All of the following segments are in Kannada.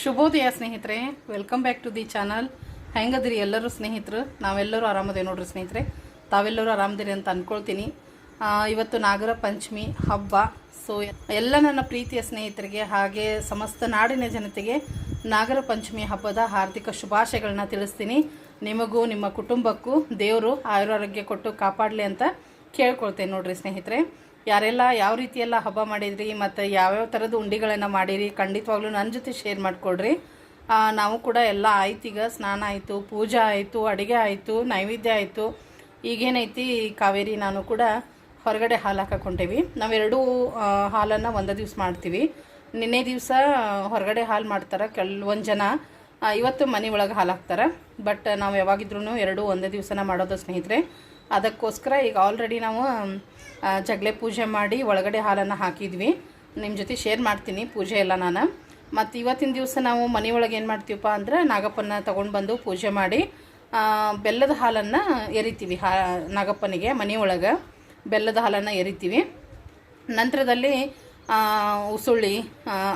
ಶುಭೋದಯ ಸ್ನೇಹಿತರೆ. Welcome back to the channel ಹೆಂಗದಿರಿ ಎಲ್ಲರೂ ಸ್ನೇಹಿತರು? ನಾವೆಲ್ಲರೂ ಆರಾಮದೇ ನೋಡ್ರಿ ಸ್ನೇಹಿತರೆ. ತಾವೆಲ್ಲರೂ ಆರಾಮದಿರಿ ಅಂತ ಅಂದ್ಕೊಳ್ತೀನಿ ಇವತ್ತು ನಾಗರ ಪಂಚಮಿ, ಹಬ್ಬ. ಸೊ ಎಲ್ಲ ನನ್ನ ಪ್ರೀತಿಯ ಸ್ನೇಹಿತರಿಗೆ ಹಾಗೆ ಸಮಸ್ತ ನಾಡಿನ ಜನತೆಗೆ ನಾಗರ ಪಂಚಮಿ ಹಬ್ಬದ ಹಾರ್ದಿಕ ಶುಭಾಶಯಗಳನ್ನ ತಿಳಿಸ್ತೀನಿ. ನಿಮಗೂ, ನಿಮ್ಮ ಕುಟುಂಬಕ್ಕೂ ದೇವರು ಆಯುರಾರೋಗ್ಯ ಕೊಟ್ಟು ಕಾಪಾಡಲಿ ಅಂತ ಕೇಳ್ಕೊಳ್ತೇನೆ ನೋಡ್ರಿ ಸ್ನೇಹಿತರೆ. ಯಾರೆಲ್ಲ ಯಾವ ರೀತಿಯೆಲ್ಲ ಹಬ್ಬ ಮಾಡಿದ್ರಿ ಮತ್ತು ಯಾವ್ಯಾವ ಥರದ ಉಂಡಿಗಳನ್ನು ಮಾಡಿರಿ, ಖಂಡಿತವಾಗ್ಲೂ ನನ್ನ ಜೊತೆ ಶೇರ್ ಮಾಡಿಕೊಡ್ರಿ. ನಾವು ಕೂಡ ಎಲ್ಲ ಆಯ್ತೀಗ ಸ್ನಾನ ಆಯಿತು, ಪೂಜೆ ಆಯಿತು, ಅಡುಗೆ ಆಯಿತು, ನೈವೇದ್ಯ ಆಯಿತು. ಈಗೇನೈತಿ ಕಾವೇರಿ ನಾನು ಕೂಡ ಹೊರಗಡೆ ಹಾಲು ಹಾಕೊಂಡೇವಿ ನಾವೆರಡೂ ಹಾಲನ್ನು ಒಂದೇ ದಿವ್ಸ ಮಾಡ್ತೀವಿ. ನಿನ್ನೆ ದಿವಸ ಹೊರಗಡೆ ಹಾಲು ಮಾಡ್ತಾರೆ ಕೆಲವೊಂದು ಜನ. ಇವತ್ತು ಮನೆ ಒಳಗೆ ಹಾಲು ಹಾಕ್ತಾರೆ ಬಟ್ ನಾವು ಯಾವಾಗಿದ್ರೂ ಎರಡೂ ಒಂದೇ ದಿವಸನ ಮಾಡೋದು ಸ್ನೇಹಿತರೆ. ಅದಕ್ಕೋಸ್ಕರ ಈಗ ಆಲ್ರೆಡಿ ನಾವು ಜಗಳೆ ಪೂಜೆ ಮಾಡಿ ಒಳಗಡೆ ಹಾಲನ್ನು ಹಾಕಿದ್ವಿ. ನಿಮ್ಮ ಜೊತೆ ಶೇರ್ ಮಾಡ್ತೀನಿ ಪೂಜೆ ಎಲ್ಲ ನಾನು. ಮತ್ತು ಇವತ್ತಿನ ದಿವಸ ನಾವು ಮನೆಯೊಳಗೆ ಏನು ಮಾಡ್ತೀವಪ್ಪ ಅಂದ್ರೆ ನಾಗಪ್ಪನ ತೊಗೊಂಡು ಬಂದು ಪೂಜೆ ಮಾಡಿ ಬೆಲ್ಲದ ಹಾಲನ್ನು ಎರಿತೀವಿ ಹಾ, ನಾಗಪ್ಪನಿಗೆ ಮನೆಯೊಳಗೆ ಬೆಲ್ಲದ ಹಾಲನ್ನು ಎರಿತೀವಿ. ನಂತರದಲ್ಲಿ ಉಸುಳಿ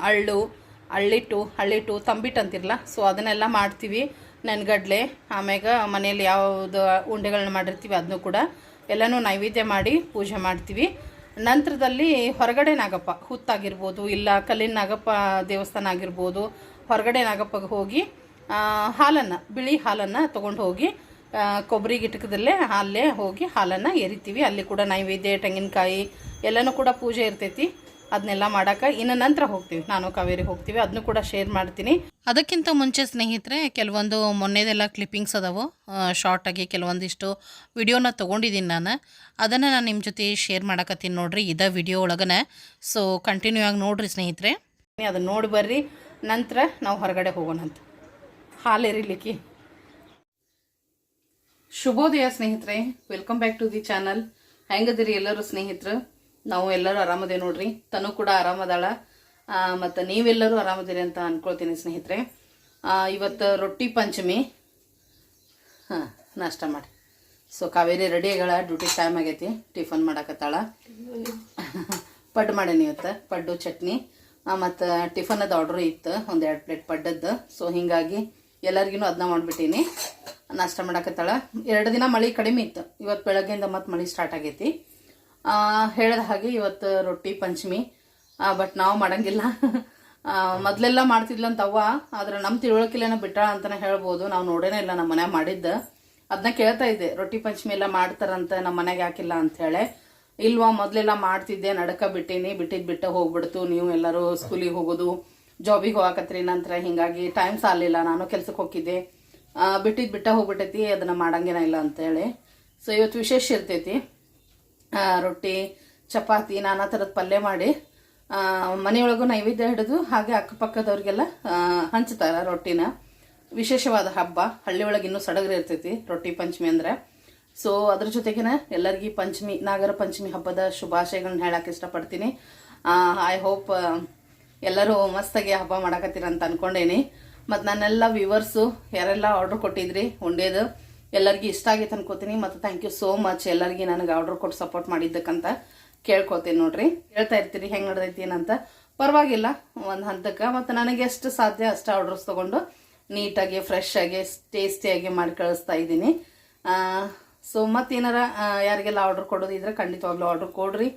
ಅಳ್ಳು ಅಳ್ಳಿಟ್ಟು ಹಳ್ಳಿಟ್ಟು ತಂಬಿಟ್ಟು ಅಂತಿರಲ್ಲ ಸೊ ಅದನ್ನೆಲ್ಲ ಮಾಡ್ತೀವಿ ನೆನ್ಗಡ್ಲೆ, ಆಮ್ಯಾಗ ಮನೆಯಲ್ಲಿ ಯಾವುದು ಉಂಡೆಗಳನ್ನ ಮಾಡಿರ್ತೀವಿ ಅದನ್ನು ಕೂಡ. ಎಲ್ಲನೂ ನೈವೇದ್ಯ ಮಾಡಿ ಪೂಜೆ ಮಾಡ್ತೀವಿ. ನಂತರದಲ್ಲಿ ಹೊರಗಡೆ ನಾಗಪ್ಪ, ಹುತ್ತಾಗಿರ್ಬೋದು, ಇಲ್ಲ ಕಲ್ಲಿನ ನಾಗಪ್ಪ ದೇವಸ್ಥಾನ ಆಗಿರ್ಬೋದು, ಹೊರಗಡೆ ನಾಗಪ್ಪಗೆ ಹೋಗಿ ಹಾಲನ್ನು, ಬಿಳಿ ಹಾಲನ್ನು ತೊಗೊಂಡು ಹೋಗಿ ಕೊಬ್ಬರಿ ಗಿಟಕದಲ್ಲೇ ಅಲ್ಲೇ ಹೋಗಿ ಹಾಲನ್ನು ಎರಿತೀವಿ. ಅಲ್ಲಿ ಕೂಡ ನೈವೇದ್ಯ, ತೆಂಗಿನಕಾಯಿ ಎಲ್ಲನೂ ಕೂಡ ಪೂಜೆ ಇರ್ತೈತಿ. ಅದನ್ನೆಲ್ಲ ಮಾಡೋಕೆ ಇನ್ನು ನಂತರ ಹೋಗ್ತೀವಿ. ನಾನು ಕಾವೇರಿ ಹೋಗ್ತೀವಿ. ಅದನ್ನು ಕೂಡ ಶೇರ್ ಮಾಡ್ತೀನಿ. ಅದಕ್ಕಿಂತ ಮುಂಚೆ ಸ್ನೇಹಿತರೆ ಕೆಲವೊಂದು ಮೊನ್ನೆದೆಲ್ಲ ಕ್ಲಿಪ್ಪಿಂಗ್ಸ್ ಅದಾವು. ಶಾರ್ಟಾಗಿ ಕೆಲವೊಂದಿಷ್ಟು ವಿಡಿಯೋನ ತೊಗೊಂಡಿದ್ದೀನಿ ನಾನು. ಅದನ್ನು ನಾನು ನಿಮ್ಮ ಜೊತೆ ಶೇರ್ ಮಾಡಕತ್ತೀನಿ ನೋಡಿರಿ ಇದ ವಿಡಿಯೋ ಒಳಗನೆ. ಸೊ ಕಂಟಿನ್ಯೂ ಆಗಿ ನೋಡಿರಿ ಸ್ನೇಹಿತರೆ. ಅದನ್ನು ನೋಡಿ ಬರ್ರಿ. ನಂತರ ನಾವು ಹೊರಗಡೆ ಹೋಗೋಣಂತ ಹಾಲು ಎರಿಲಿಕ್ಕೆ. ಶುಭೋದಯ ಸ್ನೇಹಿತರೆ. Welcome back to the channel ಹೆಂಗದಿರಿ ಎಲ್ಲರೂ ಸ್ನೇಹಿತರು? ನಾವು ಎಲ್ಲರೂ ಆರಾಮದೇ ನೋಡ್ರಿ. ತನು ಕೂಡ ಆರಾಮದಾಳ. ಮತ್ತು ನೀವೆಲ್ಲರೂ ಆರಾಮದಿರಿ ಅಂತ ಅನ್ಕೊಳ್ತೀನಿ ಸ್ನೇಹಿತರೆ. ಇವತ್ತು ರೊಟ್ಟಿ ಪಂಚಮಿ. ಹಾಂ, ನಾಷ್ಟ ಮಾಡಿ. ಸೊ ಕಾವೇರಿ ರೆಡಿ ಆಗಳ ಡ್ಯೂಟಿ ಟೈಮ್ ಆಗೈತಿ. ಟಿಫನ್ ಮಾಡಕತ್ತಾಳ. ಪಡ್ಡು ಮಾಡೇನಿ ಇವತ್ತು. ಪಡ್ಡು, ಚಟ್ನಿ. ಮತ್ತು ಟಿಫನದ ಆರ್ಡ್ರ್ ಇತ್ತು. ಒಂದು ಎರಡು ಪ್ಲೇಟ್ ಪಡ್ಡದ್ದು. ಸೊ ಹೀಗಾಗಿ ಎಲ್ಲರಿಗೂ ಅದನ್ನ ಮಾಡಿಬಿಟ್ಟೀನಿ. ನಾಷ್ಟ ಮಾಡಕತ್ತಾಳ. ಎರಡು ದಿನ ಮಳೆ ಕಡಿಮೆ ಇತ್ತು. ಇವತ್ತು ಬೆಳಗ್ಗೆಯಿಂದ ಮತ್ತೆ ಮಳೆ ಸ್ಟಾರ್ಟ್ ಆಗೈತಿ. ಹೇಳ್ದ ಹಾಗೆ ಇವತ್ತು ರೊಟ್ಟಿ ಪಂಚಮಿ. ಬಟ್ ನಾವು ಮಾಡಂಗಿಲ್ಲ. ಮೊದಲೆಲ್ಲ ಮಾಡ್ತಿದ್ಲಂತ ಅವ್ವ ಆದ್ರೆ ನಮ್ಮ ತಿಳುವಳಿಕೆಲೇನ ಬಿಟ್ಟಾಳ ಅಂತಾನೆ ಹೇಳ್ಬೋದು. ನಾವು ನೋಡೇನೇ ಇಲ್ಲ ನಮ್ಮ ಮನ್ಯಾಗ ಮಾಡಿದ್ದ. ಅದನ್ನ ಕೇಳ್ತಾ ಇದ್ದೆ, ರೊಟ್ಟಿ ಪಂಚಮಿ ಎಲ್ಲ ಮಾಡ್ತಾರಂತ ನಮ್ಮ ಮನೆಗೆ ಯಾಕಿಲ್ಲ ಅಂತ ಹೇಳಿ. ಇಲ್ವಾ, ಮೊದಲೆಲ್ಲ ಮಾಡ್ತಿದ್ದೆ, ನಡಕ ಬಿಟ್ಟೀನಿ, ಬಿಟ್ಟಿದ್ ಬಿಟ್ಟ ಹೋಗ್ಬಿಡ್ತು. ನೀವು ಎಲ್ಲರೂ ಸ್ಕೂಲಿಗೆ ಹೋಗೋದು, ಜಾಬಿಗೆ ಹೋಗಾಕತ್ರಿ, ನಂತರ ಹಿಂಗಾಗಿ ಟೈಮ್ ಸಾಲಿಲ್ಲ ನಾನು ಕೆಲ್ಸಕ್ಕೆ ಹೋಗಿದ್ದೆ ಬಿಟ್ಟಿದ್ದು ಬಿಟ್ಟಿದ್ ಬಿಟ್ಟ ಹೋಗ್ಬಿಟ್ಟೈತಿ, ಅದನ್ನ ಮಾಡಂಗೇನ ಇಲ್ಲ ಅಂತೇಳಿ ಸೊ ಇವತ್ತು ವಿಶೇಷ ಇರ್ತೈತಿ. ರೊಟ್ಟಿ, ಚಪಾತಿ, ನಾನಾ ಥರದ ಪಲ್ಯ ಮಾಡಿ ಮನೆಯೊಳಗೂ ನೈವೇದ್ಯ ಹಿಡಿದು ಹಾಗೆ ಅಕ್ಕಪಕ್ಕದವ್ರಿಗೆಲ್ಲ ಹಂಚ್ತಾರೆ ಹಂಚ್ತಾರ ರೊಟ್ಟಿನ. ವಿಶೇಷವಾದ ಹಬ್ಬ. ಹಳ್ಳಿ ಒಳಗೆ ಇನ್ನೂ ಸಡಗರ ಇರ್ತೈತಿ ರೊಟ್ಟಿ ಪಂಚಮಿ ಅಂದ್ರೆ. ಸೊ ಅದ್ರ ಜೊತೆಗಿನ ಎಲ್ಲರಿಗೂ ಪಂಚಮಿ, ನಾಗರ ಪಂಚಮಿ ಹಬ್ಬದ ಶುಭಾಶಯಗಳನ್ನ ಹೇಳಕ್ಕೆ ಇಷ್ಟಪಡ್ತೀನಿ. ಐ ಹೋಪ್ ಎಲ್ಲರೂ ಮಸ್ತಾಗಿ ಹಬ್ಬ ಮಾಡಕತ್ತೀರ ಅಂತ ಅನ್ಕೊಂಡೇನಿ. ಮತ್ತು ನನ್ನೆಲ್ಲ ವ್ಯೂವರ್ಸು ಯಾರೆಲ್ಲ ಆರ್ಡ್ರ್ ಕೊಟ್ಟಿದ್ರಿ, ಉಂಡೇದು ಎಲ್ಲರಿಗೂ ಇಷ್ಟ ಆಗೈತೆ ಅನ್ಕೋತೀನಿ. ಮತ್ತು ಥ್ಯಾಂಕ್ ಯು ಸೋ ಮಚ್ ಎಲ್ಲರಿಗೂ ನನಗೆ ಆರ್ಡರ್ ಕೊಟ್ಟು ಸಪೋರ್ಟ್ ಮಾಡಿದ್ದಕ್ಕಂತ ಕೇಳ್ಕೊತೀನಿ ನೋಡ್ರಿ. ಹೇಳ್ತಾ ಇರ್ತೀರಿ ಹೆಂಗೆ ನಡೆದೈತಿ ಏನಂತ. ಪರವಾಗಿಲ್ಲ, ಒಂದು ಹಂತಕ್ಕೆ. ಮತ್ತು ನನಗೆ ಎಷ್ಟು ಸಾಧ್ಯ ಅಷ್ಟು ಆರ್ಡರ್ಸ್ ತೊಗೊಂಡು ನೀಟಾಗಿ ಫ್ರೆಶ್ ಆಗಿ ಟೇಸ್ಟಿಯಾಗಿ ಮಾಡಿ ಕಳಿಸ್ತಾ ಇದ್ದೀನಿ. ಸೊ ಮತ್ತೇನಾರ ಏನಾರ ಯಾರಿಗೆಲ್ಲ ಆರ್ಡರ್ ಕೊಡೋದಿದ್ರೆ ಖಂಡಿತವಾಗ್ಲೂ ಆರ್ಡರ್ ಕೊಡ್ರಿ.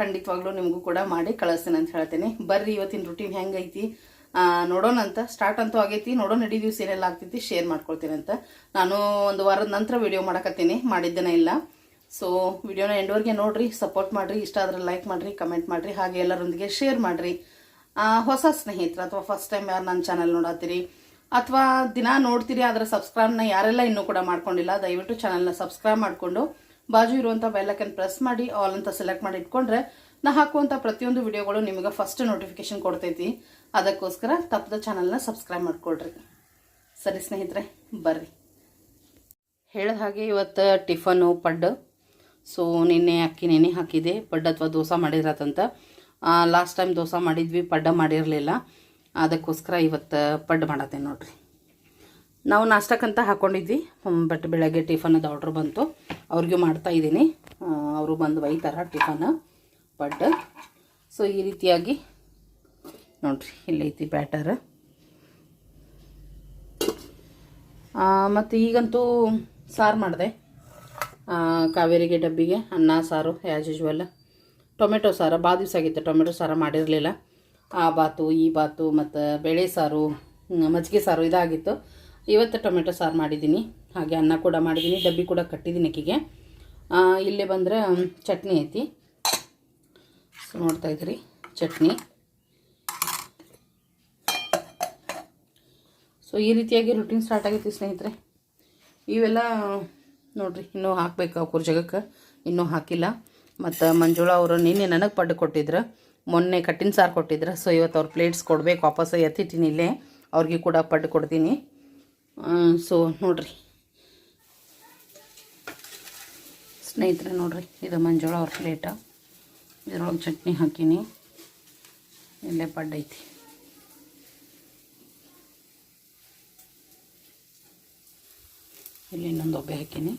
ಖಂಡಿತವಾಗ್ಲೂ ನಿಮಗೂ ಕೂಡ ಮಾಡಿ ಕಳಿಸ್ತೀನಿ ಅಂತ ಹೇಳ್ತೀನಿ. ಬರ್ರಿ, ಇವತ್ತಿನ ರುಟೀನ್ ಹೆಂಗೈತಿ? ನೋಡೋಣ ಅಂತ. ಸ್ಟಾರ್ಟ್ ಅಂತೂ ಆಗೈತಿ. ನೋಡೋಣ, ಇಡೀ ದಿವ್ಸ ಏನೆಲ್ಲ ಆಗ್ತೈತಿ ಶೇರ್ ಮಾಡ್ಕೊಳ್ತೀನಿ ಅಂತ. ನಾನು ಒಂದು ವಾರದ ನಂತರ ವಿಡಿಯೋ ಮಾಡಕತ್ತೀನಿ. ಮಾಡಿದ್ದೇನೆ ಇಲ್ಲ. ಸೊ ವಿಡಿಯೋನ ಎಂಡ್ವರೆಗೆ ನೋಡ್ರಿ ಸಪೋರ್ಟ್ ಮಾಡ್ರಿ. ಇಷ್ಟ ಆದ್ರೆ ಲೈಕ್ ಮಾಡ್ರಿ ಕಮೆಂಟ್ ಮಾಡ್ರಿ. ಹಾಗೆ ಎಲ್ಲರೊಂದಿಗೆ ಶೇರ್ ಮಾಡ್ರಿ. ಹೊಸ ಸ್ನೇಹಿತರು ಅಥವಾ ಫಸ್ಟ್ ಟೈಮ್ ಯಾರು ನನ್ನ ಚಾನಲ್ ನೋಡತ್ತೀರಿ, ಅಥವಾ ದಿನ ನೋಡ್ತೀರಿ ಅದರ ಸಬ್ಸ್ಕ್ರೈಬ್ನ ಯಾರೆಲ್ಲ ಇನ್ನೂ ಕೂಡ ಮಾಡ್ಕೊಂಡಿಲ್ಲ, ದಯವಿಟ್ಟು ಚಾನಲ್ನ ಸಬ್ಸ್ಕ್ರೈಬ್ ಮಾಡಿಕೊಂಡು ಬಾಜು ಇರುವಂಥ ಬೆಲ್ಲೈಕನ್ ಪ್ರೆಸ್ ಮಾಡಿ ಆಲ್ ಅಂತ ಸೆಲೆಕ್ಟ್ ಮಾಡಿ ಇಟ್ಕೊಂಡ್ರೆ ನಾ ಹಾಕುವಂಥ ಪ್ರತಿಯೊಂದು ವಿಡಿಯೋಗಳು ನಿಮಗೆ ಫಸ್ಟ್ ನೋಟಿಫಿಕೇಶನ್ ಕೊಡ್ತೈತಿ. ಅದಕ್ಕೋಸ್ಕರ ತಪ್ಪದ ಚಾನಲ್ನ ಸಬ್ಸ್ಕ್ರೈಬ್ ಮಾಡ್ಕೊಳ್ರಿ. ಸರಿ ಸ್ನೇಹಿತರೆ, ಬರ್ರಿ. ಹೇಳಿದ ಹಾಗೆ ಇವತ್ತು ಟಿಫನು ಪಡ್ಡು. ಸೊ ನಿನ್ನೆ ಅಕ್ಕಿ ನೆನೆ ಹಾಕಿದೆ. ಪಡ್ಡು ಅಥವಾ ದೋಸೆ ಮಾಡಿರತ್ತಂತ. ಲಾಸ್ಟ್ ಟೈಮ್ ದೋಸೆ ಮಾಡಿದ್ವಿ, ಪಡ್ಡ ಮಾಡಿರಲಿಲ್ಲ. ಅದಕ್ಕೋಸ್ಕರ ಇವತ್ತು ಪಡ್ಡು ಮಾಡತ್ತೆ ನೋಡ್ರಿ. ನಾವು ನಾಷ್ಟಕ್ಕಂತ ಹಾಕ್ಕೊಂಡಿದ್ವಿ ಬಟ್ ಬೆಳಗ್ಗೆ ಟಿಫನದ ಆರ್ಡ್ರ್ ಬಂತು. ಅವ್ರಿಗೂ ಮಾಡ್ತಾ ಇದ್ದೀನಿ. ಅವರು ಬಂದು ಒಯ್ತಾರ ಟಿಫನ್, ಪಡ್ಡು. ಸೊ ಈ ರೀತಿಯಾಗಿ ನೋಡಿರಿ ಇಲ್ಲೈತಿ ಬ್ಯಾಟರ್ ಮತ್ತು ಈಗಂತೂ ಸಾರು ಮಾಡಿದೆ. ಕಾವೇರಿಗೆ ಡಬ್ಬಿಗೆ ಅನ್ನ, ಸಾರು ಆ್ಯಸ್ ಯೂಶ್ವಲ್ ಟೊಮೆಟೊ ಸಾರು ಭಾಳ ದಿವಸ ಆಗಿತ್ತು, ಟೊಮೆಟೊ ಸಾರು ಮಾಡಿರಲಿಲ್ಲ. ಆ ಬಾತು, ಈ ಬಾತು, ಮತ್ತು ಬೇಳೆ ಸಾರು ಮಜ್ಜಿಗೆ ಸಾರು ಇದಾಗಿತ್ತು. ಇವತ್ತು ಟೊಮೆಟೊ ಸಾರು ಮಾಡಿದ್ದೀನಿ. ಹಾಗೆ ಅನ್ನ ಕೂಡ ಮಾಡಿದ್ದೀನಿ, ಡಬ್ಬಿ ಕೂಡ ಕಟ್ಟಿದ್ದೀನಿ ಅಕ್ಕಿಗೆ. ಇಲ್ಲೇ ಬಂದರೆ ಚಟ್ನಿ ಐತಿ. ಸೊ ನೋಡ್ತಾ ಇದ್ದೀರಿ ಚಟ್ನಿ. ಸೊ ಈ ರೀತಿಯಾಗಿ ರುಟೀನ್ ಸ್ಟಾರ್ಟ್ ಆಗೈತಿ ಸ್ನೇಹಿತರೆ. ಇವೆಲ್ಲ ನೋಡ್ರಿ, ಇನ್ನೂ ಹಾಕ್ಬೇಕು ಅವ್ರ ಜಗಕ್ಕೆ. ಇನ್ನೂ ಹಾಕಿಲ್ಲ. ಮತ್ತು ಮಂಜುಳ ಅವರು ನಿನ್ನೆ ನನಗೆ ಪಡ್ಡು ಕೊಟ್ಟಿದ್ರು. ಮೊನ್ನೆ ಕಟ್ಟಿನ ಸಾರು ಕೊಟ್ಟಿದ್ರು. ಸೊ ಇವತ್ತು ಅವ್ರ ಪ್ಲೇಟ್ಸ್ ಕೊಡಬೇಕು. ವಾಪಸ್ ಎತ್ತಿಟ್ಟಿನಿ ಇಲ್ಲೇ. ಅವ್ರಿಗೆ ಕೂಡ ಪಡ್ಡು ಕೊಡ್ತೀನಿ. ಸೊ ನೋಡ್ರಿ. ಸ್ನೇಹಿತರೆ, ನೋಡ್ರಿ. ಇದು ಮಂಜುಳ ಅವ್ರ ಪ್ಲೇಟ ಇದ್ರೊಳಗೆ ಚಟ್ನಿ ಹಾಕೀನಿ. ಇಲ್ಲೇ ಪಡ್ಡು ಐತಿ ಇಲ್ಲಿ ಇನ್ನೊಂದು ಒಬ್ಬೆ ಹಾಕೀನಿ.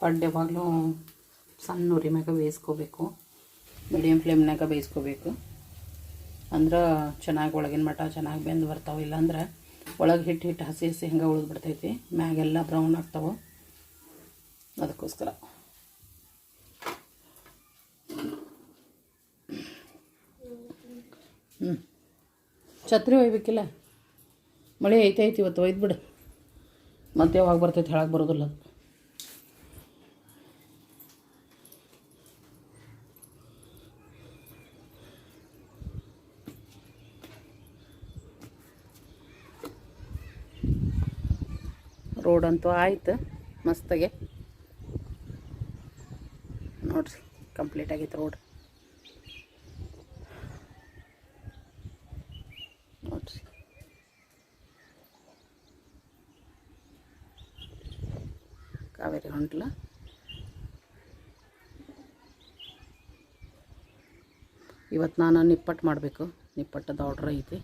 ಪಡ್ಡೆ ಯಾವಾಗಲೂ ಸಣ್ಣ ಉರಿ ಮ್ಯಾಗ ಬೇಯಿಸ್ಕೋಬೇಕು. ಮೀಡಿಯಮ್ ಫ್ಲೇಮ್ನಾಗ ಬೇಯಿಸ್ಕೋಬೇಕು. ಅಂದ್ರೆ ಚೆನ್ನಾಗಿ ಒಳಗಿನ ಮಠ ಚೆನ್ನಾಗಿ ಬೆಂದು ಬರ್ತಾವೆ. ಇಲ್ಲಾಂದ್ರೆ ಒಳಗೆ ಹಿಟ್ಟು ಹಿಟ್ಟು ಹಸಿ ಹಸಿ ಹಂಗೆ ಉಳಿದು ಬಿಡ್ತೈತಿ. ಮ್ಯಾಗೆಲ್ಲ ಬ್ರೌನ್ ಆಗ್ತಾವೆ. ಅದಕ್ಕೋಸ್ಕರ ಹ್ಞೂ ಛತ್ರಿ ಒಯ್ಬೇಕಿಲ್ಲ. ಮಳೆ ಐತೈತಿ ಇವತ್ತು ಒಯ್ದು ಬಿಡು. ಮತ್ತೆ ಯಾವಾಗ ಬರ್ತೈತೆ ಹೇಳಕ್ಕೆ ಬರೋದಿಲ್ಲ ಅದು. ರೋಡ್ ಅಂತೂ ಆಯ್ತು, ಮಸ್ತಾಗೆ. ನೋಡ್ರಿ ಕಂಪ್ಲೀಟ್ ಆಗೈತೆ ರೋಡ್ ನೋಡ್ರಿ ಇವತ್ತು ನಾನು ನಿಪ್ಪಟ್ಟು ಮಾಡಬೇಕು. ನಿಪ್ಪಟ್ಟದ ಆರ್ಡ್ರ್ ಐತಿ.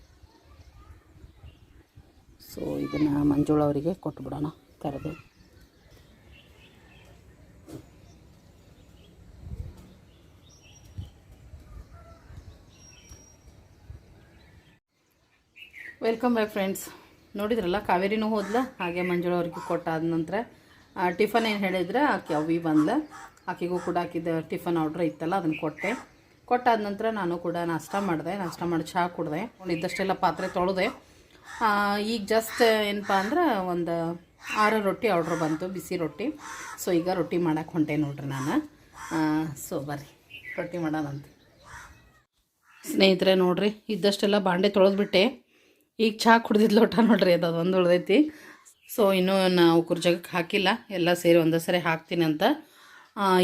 ಸೊ ಇದನ್ನು ಮಂಜುಳ ಅವರಿಗೆ ಕೊಟ್ಬಿಡೋಣ ಕರೆದು ವೆಲ್ಕಮ್ ಬ್ಯಾಕ್ ಫ್ರೆಂಡ್ಸ್ ನೋಡಿದ್ರಲ್ಲ, ಕಾವೇರಿನೂ ಹೋದ್ಲ, ಹಾಗೆ ಮಂಜುಳ ಅವ್ರಿಗೆ ಕೊಟ್ಟಾದ ನಂತರ. ಟಿಫನ್ ಏನು ಹೇಳಿದ್ರೆ ಆಕೆ ಅವಿ ಬಂದ್ಲೆ ಆಕೆಗೂ ಕೂಡ ಹಾಕಿದ ಟಿಫನ್ ಆರ್ಡ್ರ್ ಇತ್ತಲ್ಲ, ಅದನ್ನು ಕೊಟ್ಟೆ. ಕೊಟ್ಟಾದ ನಂತರ ನಾನು ಕೂಡ ನಾಷ್ಟ ಮಾಡಿದೆ. ನಾಷ್ಟ ಮಾಡಿ ಚಹಾ ಕುಡಿದೆ. ಇದ್ದಷ್ಟೆಲ್ಲ ಪಾತ್ರೆ ತೊಳೆದೆ. ಈಗ ಜಸ್ಟ್ ಏನಪ್ಪ ಅಂದ್ರೆ ಒಂದು ಆರು ರೊಟ್ಟಿ ಆರ್ಡ್ರ್ ಬಂತು, ಬಿಸಿ ರೊಟ್ಟಿ. ಸೊ ಈಗ ರೊಟ್ಟಿ ಮಾಡೋಕ್ಕೆ ಹೊಂಟೆ ನೋಡ್ರಿ ನಾನು. ಸೊ ಬರ್ರಿ. ರೊಟ್ಟಿ ಮಾಡೋಣಂತ ಸ್ನೇಹಿತರೆ ನೋಡ್ರಿ, ಇದ್ದಷ್ಟೆಲ್ಲ ಬಾಂಡೆ ತೊಳೆದ್ಬಿಟ್ಟೆ. ಈಗ ಚಹಾ ಕುಡ್ದಿದ್ದು ಲೋಟ ನೋಡ್ರಿ, ಅದು ಒಂದು ಉಳ್ದೈತಿ. ಸೊ ಇನ್ನೂ ನಾವು ಜಾಗಕ್ಕೆ ಹಾಕಿಲ್ಲ. ಎಲ್ಲ ಸೇರಿ ಒಂದೇ ಸರಿ ಹಾಕ್ತೀನಿ ಅಂತ.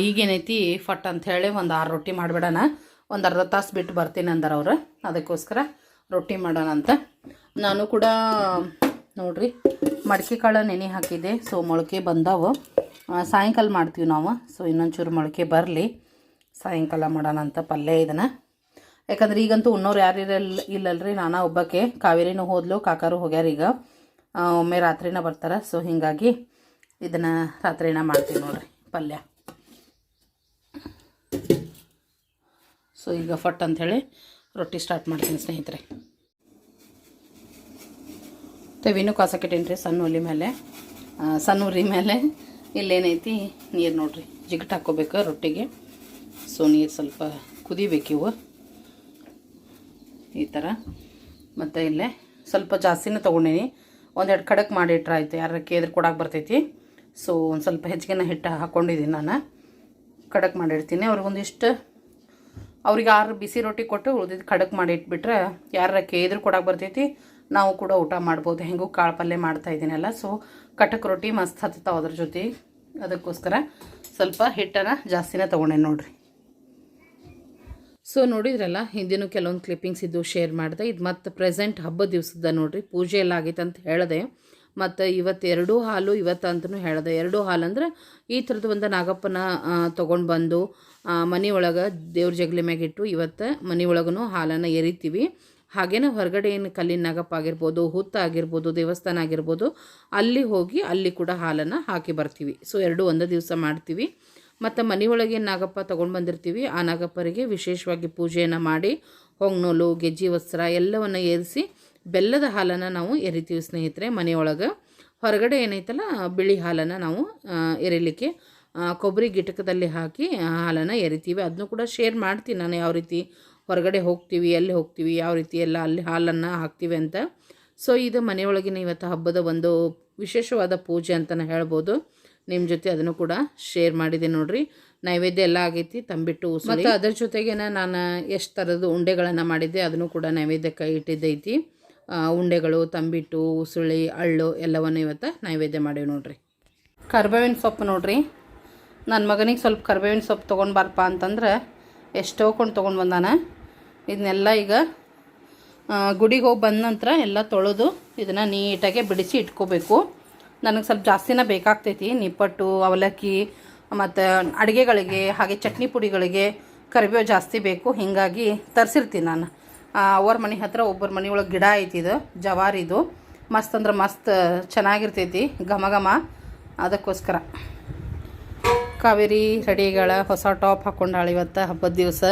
ಈಗೇನೈತಿ ಫಟ್ ಅಂತ ಹೇಳಿ ಒಂದು ಆರು ರೊಟ್ಟಿ ಮಾಡಿಬಿಡೋಣ. ಒಂದು ಅರ್ಧ ತಾಸು ಬಿಟ್ಟು ಬರ್ತೀನಿ ಅಂದಾರ ಅವರು. ಅದಕ್ಕೋಸ್ಕರ ರೊಟ್ಟಿ ಮಾಡೋಣ ಅಂತ. ನಾನು ಕೂಡ ನೋಡ್ರಿ, ಮಡಿಕೆ ಕಾಳು ನೆನೆ ಹಾಕಿದ್ದೆ. ಸೊ ಮೊಳಕೆ ಬಂದವು. ಸಾಯಂಕಾಲ ಮಾಡ್ತೀವಿ ನಾವು. ಸೊ ಇನ್ನೊಂಚೂರು ಮೊಳಕೆ ಬರಲಿ. ಸಾಯಂಕಾಲ ಮಾಡೋಣ ಅಂತ ಪಲ್ಯ ಇದನ್ನು. ಯಾಕಂದ್ರೆ ಈಗಂತೂ ಉಣ್ಣೋರು ಯಾರು ಇರಲ್ಲ ಇಲ್ಲಲ್ರಿ. ನಾನಾ ಒಬ್ಬಕ್ಕೆ ಕಾವೇರಿನೂ ಹೋದ್ಲು, ಕಾಕಾರು ಹೋಗ್ಯಾರ ಈಗ. ಒಮ್ಮೆ ರಾತ್ರಿನ ಬರ್ತಾರೆ. ಸೊ ಹೀಗಾಗಿ ಇದನ್ನು ರಾತ್ರಿನ ಮಾಡ್ತೀವಿ ನೋಡ್ರಿ ಪಲ್ಯ. ಸೊ ಈಗ ಫಟ್ ಅಂಥೇಳಿ ರೊಟ್ಟಿ ಸ್ಟಾರ್ಟ್ ಮಾಡ್ತೀನಿ ಸ್ನೇಹಿತರೆ. ತೆವಿನೂ ಕಾಸಕ್ಕಿಟ್ಟೇನಿ ರೀ ಸಣ್ಣ ಒಲಿ ಮೇಲೆ. ಸಣ್ಣ ಉರಿ ಮೇಲೆ ಇಲ್ಲೇನೈತಿ? ನೀರು ನೋಡ್ರಿ. ಜಿಗಟ್ ಹಾಕ್ಕೋಬೇಕು ರೊಟ್ಟಿಗೆ. ಸೊ ನೀರು ಸ್ವಲ್ಪ ಕುದಿಬೇಕು ಇವು. ಈ ಥರ ಮತ್ತು ಇಲ್ಲೇ ಸ್ವಲ್ಪ ಜಾಸ್ತಿನೇ ತೊಗೊಂಡೀನಿ. ಒಂದೆರಡು ಖಡಕ್ ಮಾಡಿ ಆಯ್ತು ಯಾರು ಕೇದ್ರೆ ಕೊಡಕ್ಕೆ ಬರ್ತೈತಿ ಸೊ ಒಂದು ಸ್ವಲ್ಪ ಹೆಚ್ಚಿಗೆನ ಹಿಟ್ಟು ಹಾಕ್ಕೊಂಡಿದ್ದೀನಿ ನಾನು. ಖಡಕ್ ಮಾಡಿಡ್ತೀನಿ ಅವ್ರಿಗೊಂದಿಷ್ಟು ಅವ್ರಿಗೆ ಆರು ಬಿಸಿ ರೊಟ್ಟಿ ಕೊಟ್ಟು ಉಳ್ದಿದ್ದು ಖಡಕ್ ಮಾಡಿ ಇಟ್ಬಿಟ್ರೆ ಯಾರ ಕೇದ್ರು ಕೊಡಕ್ಕೆ ಬರ್ತೈತಿ ನಾವು ಕೂಡ ಊಟ ಮಾಡ್ಬೋದು. ಹೆಂಗೂ ಕಾಳು ಪಲ್ಯ ಮಾಡ್ತಾ ಇದ್ದೀನಲ್ಲ ಸೊ ಕಟಕ್ ರೊಟ್ಟಿ ಮಸ್ತ್ ಹತ್ತಾವ ಅದ್ರ ಜೊತೆ. ಅದಕ್ಕೋಸ್ಕರ ಸ್ವಲ್ಪ ಹಿಟ್ಟನ್ನು ಜಾಸ್ತಿನೇ ತೊಗೊಂಡೆ ನೋಡ್ರಿ. ಸೊ ನೋಡಿದ್ರಲ್ಲ, ಹಿಂದಿನ ಕೆಲವೊಂದು ಕ್ಲಿಪ್ಪಿಂಗ್ಸ್ ಇದ್ದು ಶೇರ್ ಮಾಡಿದೆ. ಇದು ಮತ್ತು ಪ್ರೆಸೆಂಟ್ ಹಬ್ಬದ ದಿವಸದ ನೋಡಿರಿ, ಪೂಜೆ ಎಲ್ಲ ಅಂತ ಹೇಳಿದೆ. ಮತ್ತು ಇವತ್ತು ಎರಡೂ ಹಾಲು ಇವತ್ತಂತೂ ಹೇಳಿದೆ. ಎರಡೂ ಹಾಲು ಅಂದ್ರೆ ಈ ಥರದ್ದು ಒಂದು ನಾಗಪ್ಪನ ತೊಗೊಂಡು ಬಂದು ಮನೆ ಒಳಗೆ ದೇವ್ರ ಜಗಲಿ ಮ್ಯಾಗಿಟ್ಟು ಇವತ್ತು ಮನೆ ಒಳಗೂ ಹಾಲನ್ನು ಎರಿತೀವಿ. ಹಾಗೇನೆ ಹೊರಗಡೆ ಏನು ಕಲ್ಲಿನ ನಾಗಪ್ಪ ಆಗಿರ್ಬೋದು, ಹುತ್ತ ಆಗಿರ್ಬೋದು, ದೇವಸ್ಥಾನ ಆಗಿರ್ಬೋದು, ಅಲ್ಲಿ ಹೋಗಿ ಅಲ್ಲಿ ಕೂಡ ಹಾಲನ್ನು ಹಾಕಿ ಬರ್ತೀವಿ. ಸೊ ಎರಡೂ ಒಂದೇ ದಿವಸ ಮಾಡ್ತೀವಿ. ಮತ್ತು ಮನೆಯೊಳಗೆ ನಾಗಪ್ಪ ತೊಗೊಂಡು ಬಂದಿರ್ತೀವಿ. ಆ ನಾಗಪ್ಪರಿಗೆ ವಿಶೇಷವಾಗಿ ಪೂಜೆಯನ್ನು ಮಾಡಿ, ಹೊಂಗ್ನೋಲು, ಗೆಜ್ಜಿ, ವಸ್ತ್ರ ಎಲ್ಲವನ್ನು ಏರಿಸಿ, ಬೆಲ್ಲದ ಹಾಲನ್ನು ನಾವು ಎರಿತೀವಿ ಸ್ನೇಹಿತರೆ ಮನೆಯೊಳಗೆ. ಹೊರಗಡೆ ಏನೈತಲ್ಲ, ಬಿಳಿ ಹಾಲನ್ನು ನಾವು ಎರಿಲಿಕ್ಕೆ ಕೊಬ್ಬರಿ ಗಿಟಕದಲ್ಲಿ ಹಾಕಿ ಹಾಲನ್ನು ಎರಿತೀವಿ. ಅದನ್ನು ಕೂಡ ಶೇರ್ ಮಾಡ್ತೀನಿ ನಾನು ಯಾವ ರೀತಿ ಹೊರಗಡೆ ಹೋಗ್ತೀವಿ, ಎಲ್ಲಿ ಹೋಗ್ತೀವಿ, ಯಾವ ರೀತಿ ಎಲ್ಲ ಅಲ್ಲಿ ಹಾಲನ್ನು ಹಾಕ್ತೀವಿ ಅಂತ. ಸೊ ಇದು ಮನೆಯೊಳಗಿನ ಇವತ್ತು ಹಬ್ಬದ ಒಂದು ವಿಶೇಷವಾದ ಪೂಜೆ ಅಂತಲೇ ಹೇಳ್ಬೋದು. ನಿಮ್ಮ ಜೊತೆ ಅದನ್ನು ಕೂಡ ಶೇರ್ ಮಾಡಿದೆ ನೋಡ್ರಿ. ನೈವೇದ್ಯ ಎಲ್ಲ ಆಗೈತಿ, ತಂಬಿಟ್ಟು ಮತ್ತು ಅದರ ಜೊತೆಗೇನ ನಾನು ಎಷ್ಟು ಥರದ್ದು ಉಂಡೆಗಳನ್ನು ಮಾಡಿದ್ದೆ ಅದನ್ನು ಕೂಡ ನೈವೇದ್ಯಕ್ಕೆ ಇಟ್ಟಿದ್ದೈತಿ. ಉಂಡೆಗಳು, ತಂಬಿಟ್ಟು ಉಸುಳಿ ಅಳ್ಳು ಎಲ್ಲವನ್ನು ಇವತ್ತು ನೈವೇದ್ಯ ಮಾಡೀವಿ ನೋಡ್ರಿ. ಕರ್ಬೇವಿನ ಸೊಪ್ಪು ನೋಡ್ರಿ. ನನ್ನ ಮಗನಿಗೆ ಸ್ವಲ್ಪ ಕರ್ಬೇವಿನ ಸೊಪ್ಪು ತೊಗೊಂಡು ಬಾರಪ್ಪ ಅಂತಂದ್ರೆ ಎಷ್ಟೋ ಕೊಂಡು ತೊಗೊಂಡು ಬಂದಾನ. ಇದನ್ನೆಲ್ಲ ಈಗ ಗುಡಿಗೆ ಹೋಗಿ ಬಂದ ನಂತರ ಎಲ್ಲ ತೊಳೆದು ಇದನ್ನು ನೀಟಾಗೆ ಬಿಡಿಸಿ ಇಟ್ಕೋಬೇಕು. ನನಗೆ ಸ್ವಲ್ಪ ಜಾಸ್ತಿನೇ ಬೇಕಾಗ್ತೈತಿ, ನಿಪ್ಪಟ್ಟು, ಅವಲಕ್ಕಿ, ಮತ್ತು ಅಡುಗೆಗಳಿಗೆ, ಹಾಗೆ ಚಟ್ನಿ ಪುಡಿಗಳಿಗೆ ಕರಿಬೇವು ಜಾಸ್ತಿ ಬೇಕು. ಹೀಗಾಗಿ ತರಿಸಿರ್ತೀನಿ ನಾನು. ಅವ್ರ ಮನೆ ಹತ್ರ ಒಬ್ಬರ ಮನೆಯೊಳಗೆ ಗಿಡ ಐತಿ ಇದು ಜವಾರಿದು ಮಸ್ತ್ ಅಂದ್ರೆ ಮಸ್ತ್ ಚೆನ್ನಾಗಿರ್ತೈತಿ, ಘಮ ಘಮ. ಅದಕ್ಕೋಸ್ಕರ ಕಾವೇರಿ ರೆಡಿಗಳ ಹೊಸ ಟಾಪ್ ಹಾಕೊಂಡಾಳ ಇವತ್ತು ಹಬ್ಬದ ದಿವಸ.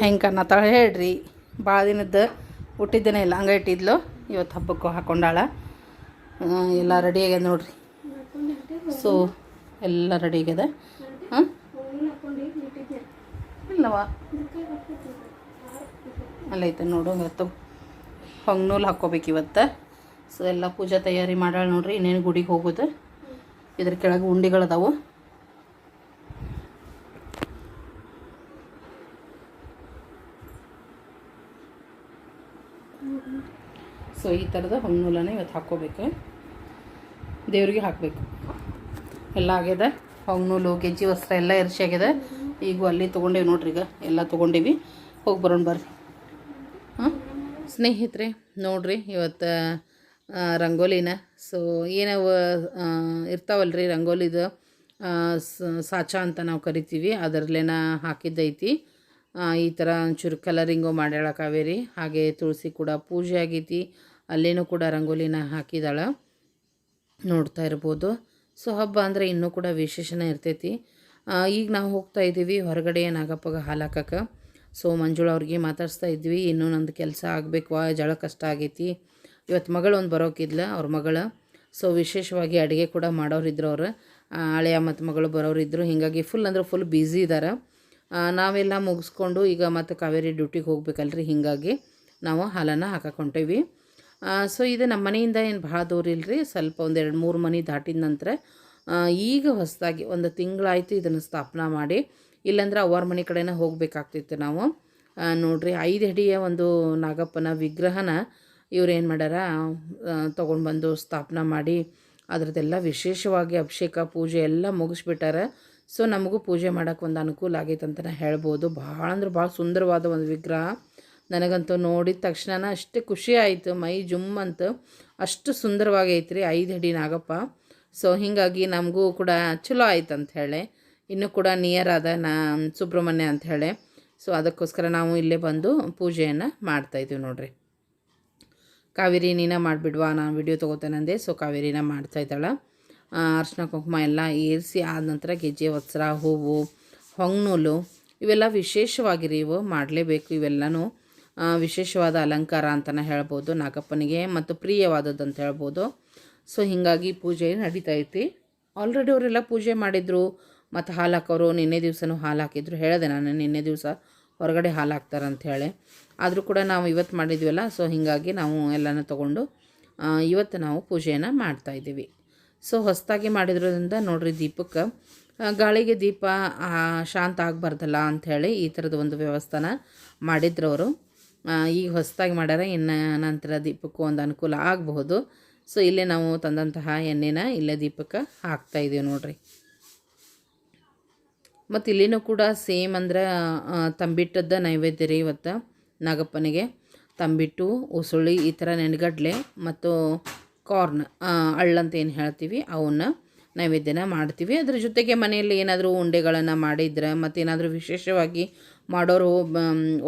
ಹೆಂಗೆ ಕನ್ನತ್ತಾಳ ಹೇಳ್ರಿ ಭಾಳ ದಿನದ ಹುಟ್ಟಿದ್ದೇನೆ ಇಲ್ಲ ಹಂಗೆ ಇಟ್ಟಿದ್ಲು, ಇವತ್ತು ಹಬ್ಬಕ್ಕೂ ಹಾಕೊಂಡಾಳ. ಎಲ್ಲ ರೆಡಿ ಆಗ್ಯದ ನೋಡ್ರಿ. ಸೊ ಎಲ್ಲ ರೆಡಿ ಆಗ್ಯದ? ಹಾಂ? ಇಲ್ಲವ? ಅಲ್ಲೈತೆ ನೋಡು ಇವತ್ತು ಹೊಂಗ್ನೂಲ್ ಹಾಕ್ಕೋಬೇಕು ಇವತ್ತು. ಸೊ ಎಲ್ಲ ಪೂಜಾ ತಯಾರಿ ಮಾಡಾಳ ನೋಡ್ರಿ, ಇನ್ನೇನು ಗುಡಿಗೆ ಹೋಗೋದು. ಇದ್ರ ಕೆಳಗೆ ಉಂಡಿಗಳದಾವು ಸೊ ಈ ಥರದ ಹೊಂಗ್ನೂಲನ ಇವತ್ತು ಹಾಕ್ಕೋಬೇಕು. ದೇವ್ರಿಗೆ ಹಾಕಬೇಕು. ಎಲ್ಲ ಆಗ್ಯದ ಹೊಂಗ್ನೂಲು ಗೆಜ್ಜಿ, ವಸ್ತ್ರ ಎಲ್ಲ ಎರ್ಸಿ ಆಗ್ಯದ ಈಗ ಅಲ್ಲಿ ತೊಗೊಂಡೇವಿ ನೋಡ್ರಿ ಈಗ. ಎಲ್ಲ ತೊಗೊಂಡೇವಿ. ಹೋಗಿ ಬರೋಣ ಬರ್ರಿ. ಹಾಂ ಸ್ನೇಹಿತರೆ, ನೋಡ್ರಿ ಇವತ್ತು ರಂಗೋಲಿನ. ಸೊ ಏನವ ಇರ್ತಾವಲ್ರಿ ರಂಗೋಲಿದು ಸಾಚ ಅಂತ ನಾವು ಕರಿತೀವಿ. ಅದರಲ್ಲೇನ ಹಾಕಿದ್ದೈತಿ. ಈ ಥರ ಒಂಚೂರು ಕಲರಿಂಗು ಮಾಡ್ಯಾಳ ಕಾವೇರಿ ಹಾಗೆ ತುಳಸಿ ಕೂಡ ಪೂಜೆ ಆಗೈತಿ. ಅಲ್ಲೇನೂ ಕೂಡ ರಂಗೋಲಿನ ಹಾಕಿದಾಳ. ನೋಡ್ತಾ ಇರ್ಬೋದು. ಸೊ, ಹಬ್ಬ ಅಂದರೆ ಇನ್ನೂ ಕೂಡ ವಿಶೇಷನೇ ಇರ್ತೈತಿ. ಈಗ ನಾವು ಹೋಗ್ತಾ ಇದ್ದೀವಿ ಹೊರಗಡೆ ನಾಗಪ್ಪಗೆ ಹಾಲು ಹಾಕಕ್ಕೆ. ಸೊ, ಮಂಜುಳ ಅವ್ರಿಗೆ ಮಾತಾಡಿಸ್ತಾ ಇದ್ವಿ. ಇನ್ನೂ ನಂದು ಕೆಲಸ ಆಗಬೇಕು. ಜಳ ಕಷ್ಟ ಆಗೈತಿ. ಇವತ್ತು ಮಗಳು ಒಂದು ಬರೋಕಿದ್ಲ, ಅವ್ರ ಮಗಳ. ಸೊ, ವಿಶೇಷವಾಗಿ ಅಡುಗೆ ಕೂಡ ಮಾಡೋರಿದ್ರು ಅವ್ರು. ಹಳೆಯ ಮತ್ತು ಮಗಳು ಬರೋರಿದ್ದರು ಹೀಗಾಗಿ ಫುಲ್ ಅಂದ್ರೆ ಫುಲ್ ಬ್ಯುಸಿ ಇದ್ದಾರೆ ನಾವೆಲ್ಲ ಮುಗಿಸ್ಕೊಂಡು ಈಗ ಮತ್ತು ಕಾವೇರಿ ಡ್ಯೂಟಿಗೆ ಹೋಗ್ಬೇಕಲ್ರಿ, ಹೀಗಾಗಿ ನಾವು ಹಾಲನ್ನು ಹಾಕಕೊಂಟೇವಿ. ಸೊ ಇದು ನಮ್ಮ ಮನೆಯಿಂದ ಏನು ಭಾಳ ದೂರ ಇಲ್ಲರಿ ಸ್ವಲ್ಪ ಒಂದು ಎರಡು ಮೂರು ಮನೆ ದಾಟಿದ ನಂತರ ಈಗ ಹೊಸದಾಗಿ ಒಂದು ತಿಂಗಳಾಯಿತು ಇದನ್ನು ಸ್ಥಾಪನಾ ಮಾಡಿ. ಇಲ್ಲಾಂದ್ರೆ ಅವ್ರ ಮನೆ ಕಡೆನೇ ಹೋಗಬೇಕಾಗ್ತಿತ್ತು ನಾವು. ನೋಡ್ರಿ, ಐದು ಅಡಿಯ ಒಂದು ನಾಗಪ್ಪನ ವಿಗ್ರಹನ ಇವ್ರು ಏನು ಮಾಡ್ಯಾರ ತೊಗೊಂಡು ಬಂದು ಸ್ಥಾಪನಾ ಮಾಡಿ, ಅದರದ್ದೆಲ್ಲ ವಿಶೇಷವಾಗಿ ಅಭಿಷೇಕ, ಪೂಜೆ ಎಲ್ಲ ಮುಗಿಸ್ಬಿಟ್ಟಾರ. ಸೊ ನಮಗೂ ಪೂಜೆ ಮಾಡೋಕ್ಕೆ ಒಂದು ಅನುಕೂಲ ಆಗೈತೆ ಅಂತಲೇ ಹೇಳ್ಬೋದು. ಭಾಳ ಅಂದ್ರೆ ಭಾಳ ಸುಂದರವಾದ ಒಂದು ವಿಗ್ರಹ. ನನಗಂತೂ ನೋಡಿದ ತಕ್ಷಣ ಅಷ್ಟೇ ಖುಷಿ ಆಯಿತು. ಮೈ ಜುಮ್ ಅಂತ ಅಷ್ಟು ಸುಂದರವಾಗಿ ರೀ ಐದು ಅಡಿ ನಾಗಪ್ಪ. ಸೊ ಹೀಗಾಗಿ ನಮಗೂ ಕೂಡ ಚಲೋ ಆಯ್ತು ಅಂತ ಹೇಳಿ. ಇನ್ನೂ ಕೂಡ ನಿಯರ್ ಅದ ನಾ ಸುಬ್ರಹ್ಮಣ್ಯ ಅಂತ ಹೇಳಿ. ಸೊ ಅದಕ್ಕೋಸ್ಕರ ನಾವು ಇಲ್ಲೇ ಬಂದು ಪೂಜೆಯನ್ನು ಮಾಡ್ತಾಯಿದ್ದೀವಿ ನೋಡ್ರಿ. ಕಾವೇರಿ ನೀನ ಮಾಡಿಬಿಡ್ವಾ. ನಾನು ವಿಡಿಯೋ ತೊಗೋತೇನಂದೆ. ಸೊ ಕಾವೇರಿನ ಮಾಡ್ತಾಯಿದ್ದಾಳೆ ಅರ್ಶಿನ ಕುಂಕುಮ ಎಲ್ಲ ಏರಿಸಿ ಆದ ನಂತರ ಗೆಜ್ಜೆ ವಸ್ತ್ರ ಹೂವು, ಹೊಂಗ್ನೂಲು ಇವೆಲ್ಲ ವಿಶೇಷವಾಗಿ ಇವು ಮಾಡಲೇಬೇಕು. ಇವೆಲ್ಲನೂ ವಿಶೇಷವಾದ ಅಲಂಕಾರ ಅಂತಲೇ ಹೇಳ್ಬೋದು ನಾಗಪ್ಪನಿಗೆ ಮತ್ತು ಪ್ರಿಯವಾದದ್ದು ಅಂತ ಹೇಳ್ಬೋದು. ಸೊ ಹೀಗಾಗಿ ಪೂಜೆ ನಡೀತಾ ಐತಿ ಆಲ್ರೆಡಿ ಅವರೆಲ್ಲ ಪೂಜೆ ಮಾಡಿದರು. ಮತ್ತು ಹಾಲು ಹಾಕೋರು ನಿನ್ನೆ ದಿವಸನೂ ಹಾಲು ಹಾಕಿದ್ರು ಹೇಳಿದೆ ನಾನು ನಿನ್ನೆ ದಿವಸ ಹೊರಗಡೆ ಹಾಲು ಹಾಕ್ತಾರೆ ಅಂತ ಹೇಳಿ ಆದರೂ ಕೂಡ ನಾವು ಇವತ್ತು ಮಾಡಿದ್ವಿ ಅಲ್ಲ ಸೊ ಹೀಗಾಗಿ ನಾವು ಎಲ್ಲನೂ ತೊಗೊಂಡು ಇವತ್ತು ನಾವು ಪೂಜೆಯನ್ನು ಮಾಡ್ತಾಯಿದ್ದೀವಿ ಸೊ ಹೊಸದಾಗಿ ಮಾಡಿದ್ರಿಂದ ನೋಡ್ರಿ ದೀಪಕ್ಕೆ ಗಾಳಿಗೆ ದೀಪ ಶಾಂತ ಆಗಬಾರ್ದಲ್ಲ ಅಂಥೇಳಿ ಈ ಥರದ ಒಂದು ವ್ಯವಸ್ಥೆನ ಮಾಡಿದ್ರು ಅವರು ಈಗ ಹೊಸದಾಗಿ ಮಾಡ್ಯಾರ, ಇನ್ನು ನಂತರ ದೀಪಕ್ಕೂ ಒಂದು ಅನುಕೂಲ ಆಗಬಹುದು. ಸೊ ಇಲ್ಲೇ ನಾವು ತಂದಂತಹ ಎಣ್ಣೆನ ಇಲ್ಲೇ ದೀಪಕ್ಕೆ ಹಾಕ್ತಾ ಇದ್ದೀವಿ ನೋಡ್ರಿ. ಮತ್ತು ಇಲ್ಲಿನೂ ಕೂಡ ಸೇಮ್ ಅಂದ್ರೆ ತಂಬಿಟ್ಟದ್ದ ತಂಬಿಟ್ಟದ ನೈವೇದ್ಯ ರೀ ಇವತ್ತು ನಾಗಪ್ಪನಿಗೆ. ತಂಬಿಟ್ಟು, ಉಸುಳಿ ಈ ಥರ ನೆನಗಡ್ಲೆ ಮತ್ತು ಕಾರ್ನ್ ಅಳ್ಳಂತ ಏನು ಹೇಳ್ತೀವಿ, ಅವನ್ನ ನೈವೇದ್ಯನ ಮಾಡ್ತೀವಿ. ಅದ್ರ ಜೊತೆಗೆ ಮನೆಯಲ್ಲಿ ಏನಾದರೂ ಉಂಡೆಗಳನ್ನು ಮಾಡಿದ್ರೆ ಮತ್ತೇನಾದರೂ ವಿಶೇಷವಾಗಿ ಮಾಡೋರು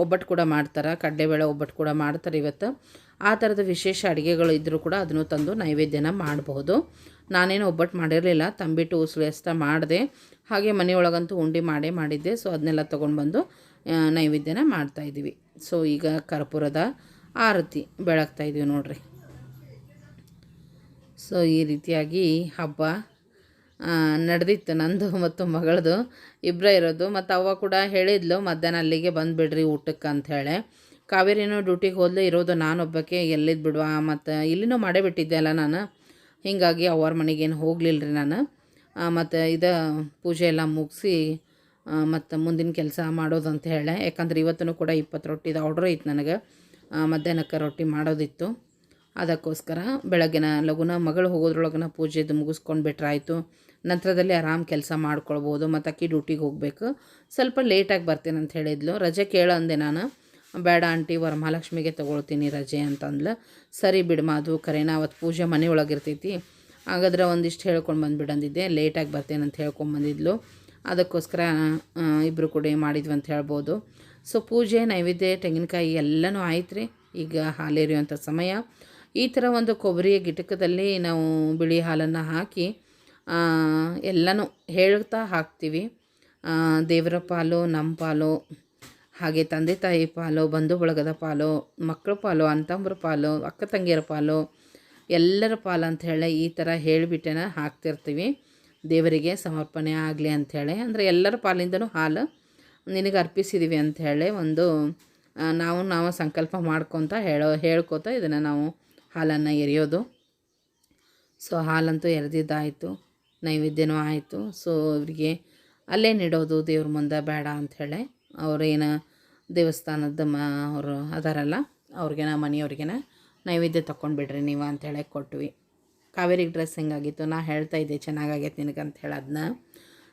ಒಬ್ಬಟ್ಟು ಕೂಡ ಮಾಡ್ತಾರೆ, ಕಡಲೆಬೇಳೆ ಒಬ್ಬಟ್ಟು ಕೂಡ ಮಾಡ್ತಾರೆ ಇವತ್ತು. ಆ ಥರದ ವಿಶೇಷ ಅಡುಗೆಗಳು ಇದ್ದರೂ ಕೂಡ ಅದನ್ನು ತಂದು ನೈವೇದ್ಯನ ಮಾಡಬಹುದು ನಾನೇನು ಒಬ್ಬಟ್ಟು ಮಾಡಿರಲಿಲ್ಲ, ತಂಬಿಟ್ಟು ಉಸುಳಿ ಅಷ್ಟ ಮಾಡಿದೆ, ಹಾಗೆ ಮನೆಯೊಳಗಂತೂ ಉಂಡೆ ಮಾಡೇ ಮಾಡಿದ್ದೆ, ಸೊ ಅದನ್ನೆಲ್ಲ ತೊಗೊಂಡು ಬಂದು ನೈವೇದ್ಯನ ಮಾಡ್ತಾಯಿದ್ದೀವಿ ಸೊ ಈಗ ಕರ್ಪೂರದ ಆರತಿ ಬೆಳಗ್ತಾ ನೋಡ್ರಿ. ಸೊ, ಈ ರೀತಿಯಾಗಿ ಹಬ್ಬ ನಡೆದಿತ್ತು ನಂದು ಮತ್ತು ಮಗಳದು. ಇಬ್ಬರೇ ಇರೋದು. ಮತ್ತು ಅವ್ವ ಕೂಡ ಹೇಳಿದ್ಲು, ಮಧ್ಯಾಹ್ನ ಅಲ್ಲಿಗೆ ಬಂದುಬಿಡ್ರಿ ಊಟಕ್ಕೆ ಅಂಥೇಳಿ ಕಾವೇರಿನೂ ಡ್ಯೂಟಿಗೆ ಹೋದ್ಲು, ಇರೋದು ನಾನೊಬ್ಬಕ್ಕೆ ಎಲ್ಲಿದ್ದು ಬಿಡುವ, ಮತ್ತು ಇಲ್ಲಿನೂ ಮಾಡೇ ಬಿಟ್ಟಿದ್ದೆ ಅಲ್ಲ ನಾನು. ಹೀಗಾಗಿ ಅವ್ರ ಮನೆಗೇನು ಹೋಗಲಿಲ್ಲ ರೀ ನಾನು ಮತ್ತು ಇದು ಪೂಜೆ ಎಲ್ಲ ಮುಗಿಸಿ ಮತ್ತು ಮುಂದಿನ ಕೆಲಸ ಮಾಡೋದು ಅಂತ ಹೇಳಿ ಯಾಕಂದ್ರೆ ಇವತ್ತೂ ಕೂಡ ಇಪ್ಪತ್ತು ರೊಟ್ಟಿದು ಆರ್ಡ್ರ್ ಐತೆ ನನಗೆ. ಮಧ್ಯಾಹ್ನಕ್ಕೆ ರೊಟ್ಟಿ ಮಾಡೋದಿತ್ತು. ಅದಕ್ಕೋಸ್ಕರ ಬೆಳಗ್ಗಿನ ಲಘುನ ಮಗಳು ಹೋಗೋದ್ರೊಳಗನ ಪೂಜೆದು ಮುಗಿಸ್ಕೊಂಡು ಬಿಟ್ರಾಯಿತು. ನಂತರದಲ್ಲಿ ಆರಾಮ್ ಕೆಲಸ ಮಾಡ್ಕೊಳ್ಬೋದು, ಮತ್ತು ಅಕ್ಕಿ ಡ್ಯೂಟಿಗೆ ಹೋಗಬೇಕು. ಸ್ವಲ್ಪ ಲೇಟಾಗಿ ಬರ್ತೀನಿ ಅಂತ ಹೇಳಿದ್ಲು. ರಜೆ ಕೇಳ ಅಂದೆ ನಾನು. ಬೇಡ ಆಂಟಿ, ವರಮಹಾಲಕ್ಷ್ಮಿಗೆ ತೊಗೊಳ್ತೀನಿ ರಜೆ ಅಂತಂದ್ಲು. ಸರಿ ಬಿಡಮ್ಮ ಅದು ಕರೆನ ಅವತ್ತು ಪೂಜೆ ಮನೆಯೊಳಗಿರ್ತೈತಿ ಹಾಗಾದ್ರೆ ಒಂದಿಷ್ಟು ಹೇಳ್ಕೊಂಡು ಬಂದುಬಿಡಂದಿದ್ದೆ. ಲೇಟಾಗಿ ಬರ್ತೇನೆ ಅಂತ ಹೇಳ್ಕೊಂಬಂದಿದ್ಲು ಅದಕ್ಕೋಸ್ಕರ ಇಬ್ಬರು ಕೂಡ ಮಾಡಿದ್ವಿ ಅಂತ ಹೇಳ್ಬೋದು. ಸೊ ಪೂಜೆ, ನೈವೇದ್ಯ, ತೆಂಗಿನಕಾಯಿ ಎಲ್ಲನೂ ಆಯ್ತು ರೀ ಈಗ ಹಾಲೇರಿಯುವಂಥ ಸಮಯ. ಈ ಥರ ಒಂದು ಕೊಬ್ಬರಿಯ ಗಿಟಕದಲ್ಲಿ ನಾವು ಬಿಳಿ ಹಾಲನ್ನು ಹಾಕಿ ಎಲ್ಲನೂ ಹೇಳ್ತಾ ಹಾಕ್ತೀವಿ. ದೇವರ ಪಾಲು ನಮ್ಮ ಪಾಲು, ಹಾಗೆ ತಂದೆ ತಾಯಿ ಪಾಲು ಬಂಧು ಬಳಗದ ಪಾಲು ಮಕ್ಕಳ ಪಾಲು ಅಂತಂಬ್ರ ಪಾಲು, ಅಕ್ಕ ತಂಗಿಯರ ಪಾಲು, ಎಲ್ಲರ ಪಾಲು ಅಂತ ಹೇಳಿ ಈ ಥರ ಹೇಳಿಬಿಟ್ಟೇನ ಹಾಕ್ತಿರ್ತೀವಿ. ದೇವರಿಗೆ ಸಮರ್ಪಣೆ ಆಗಲಿ ಅಂಥೇಳಿ ಅಂದರೆ ಎಲ್ಲರ ಪಾಲಿಂದನೂ ಹಾಲು ನಿನಗೆ ಅರ್ಪಿಸಿದ್ದೀವಿ ಅಂಥೇಳಿ ಒಂದು ನಾವು ನಾವು ಸಂಕಲ್ಪ ಮಾಡ್ಕೊತ ಹೇಳೋ, ಹೇಳ್ಕೊತ ಇದನ್ನು ನಾವು ಹಾಲನ್ನು ಎರೆಯೋದು. ಸೊ, ಹಾಲಂತೂ ಎರೆದಿದ್ದಾಯಿತು, ನೈವೇದ್ಯನೂ ಆಯಿತು. ಸೊ, ಅವರಿಗೆ ಅಲ್ಲೇ ನಿಡೋದು ದೇವ್ರ ಮುಂದೆ ಬೇಡ ಅಂಥೇಳಿ ಅವ್ರೇನು ದೇವಸ್ಥಾನದ ಮ, ಅವರು ಅದಾರಲ್ಲ ಅವ್ರಿಗೆನ ಮನೆಯವ್ರಿಗೆನ ನೈವೇದ್ಯ ತೊಗೊಂಡ್ಬಿಡ್ರಿ ನೀವು ಅಂಥೇಳಿ ಕೊಟ್ವಿ. ಕಾವೇರಿಗೆ ಡ್ರೆಸ್ ಹೆಂಗಾಗಿತ್ತು? ನಾ ಹೇಳ್ತಾ ಇದ್ದೆ, ಚೆನ್ನಾಗಾಗೈತೆ ನಿನಗೆ ಅಂತ ಹೇಳಿ ಅದನ್ನ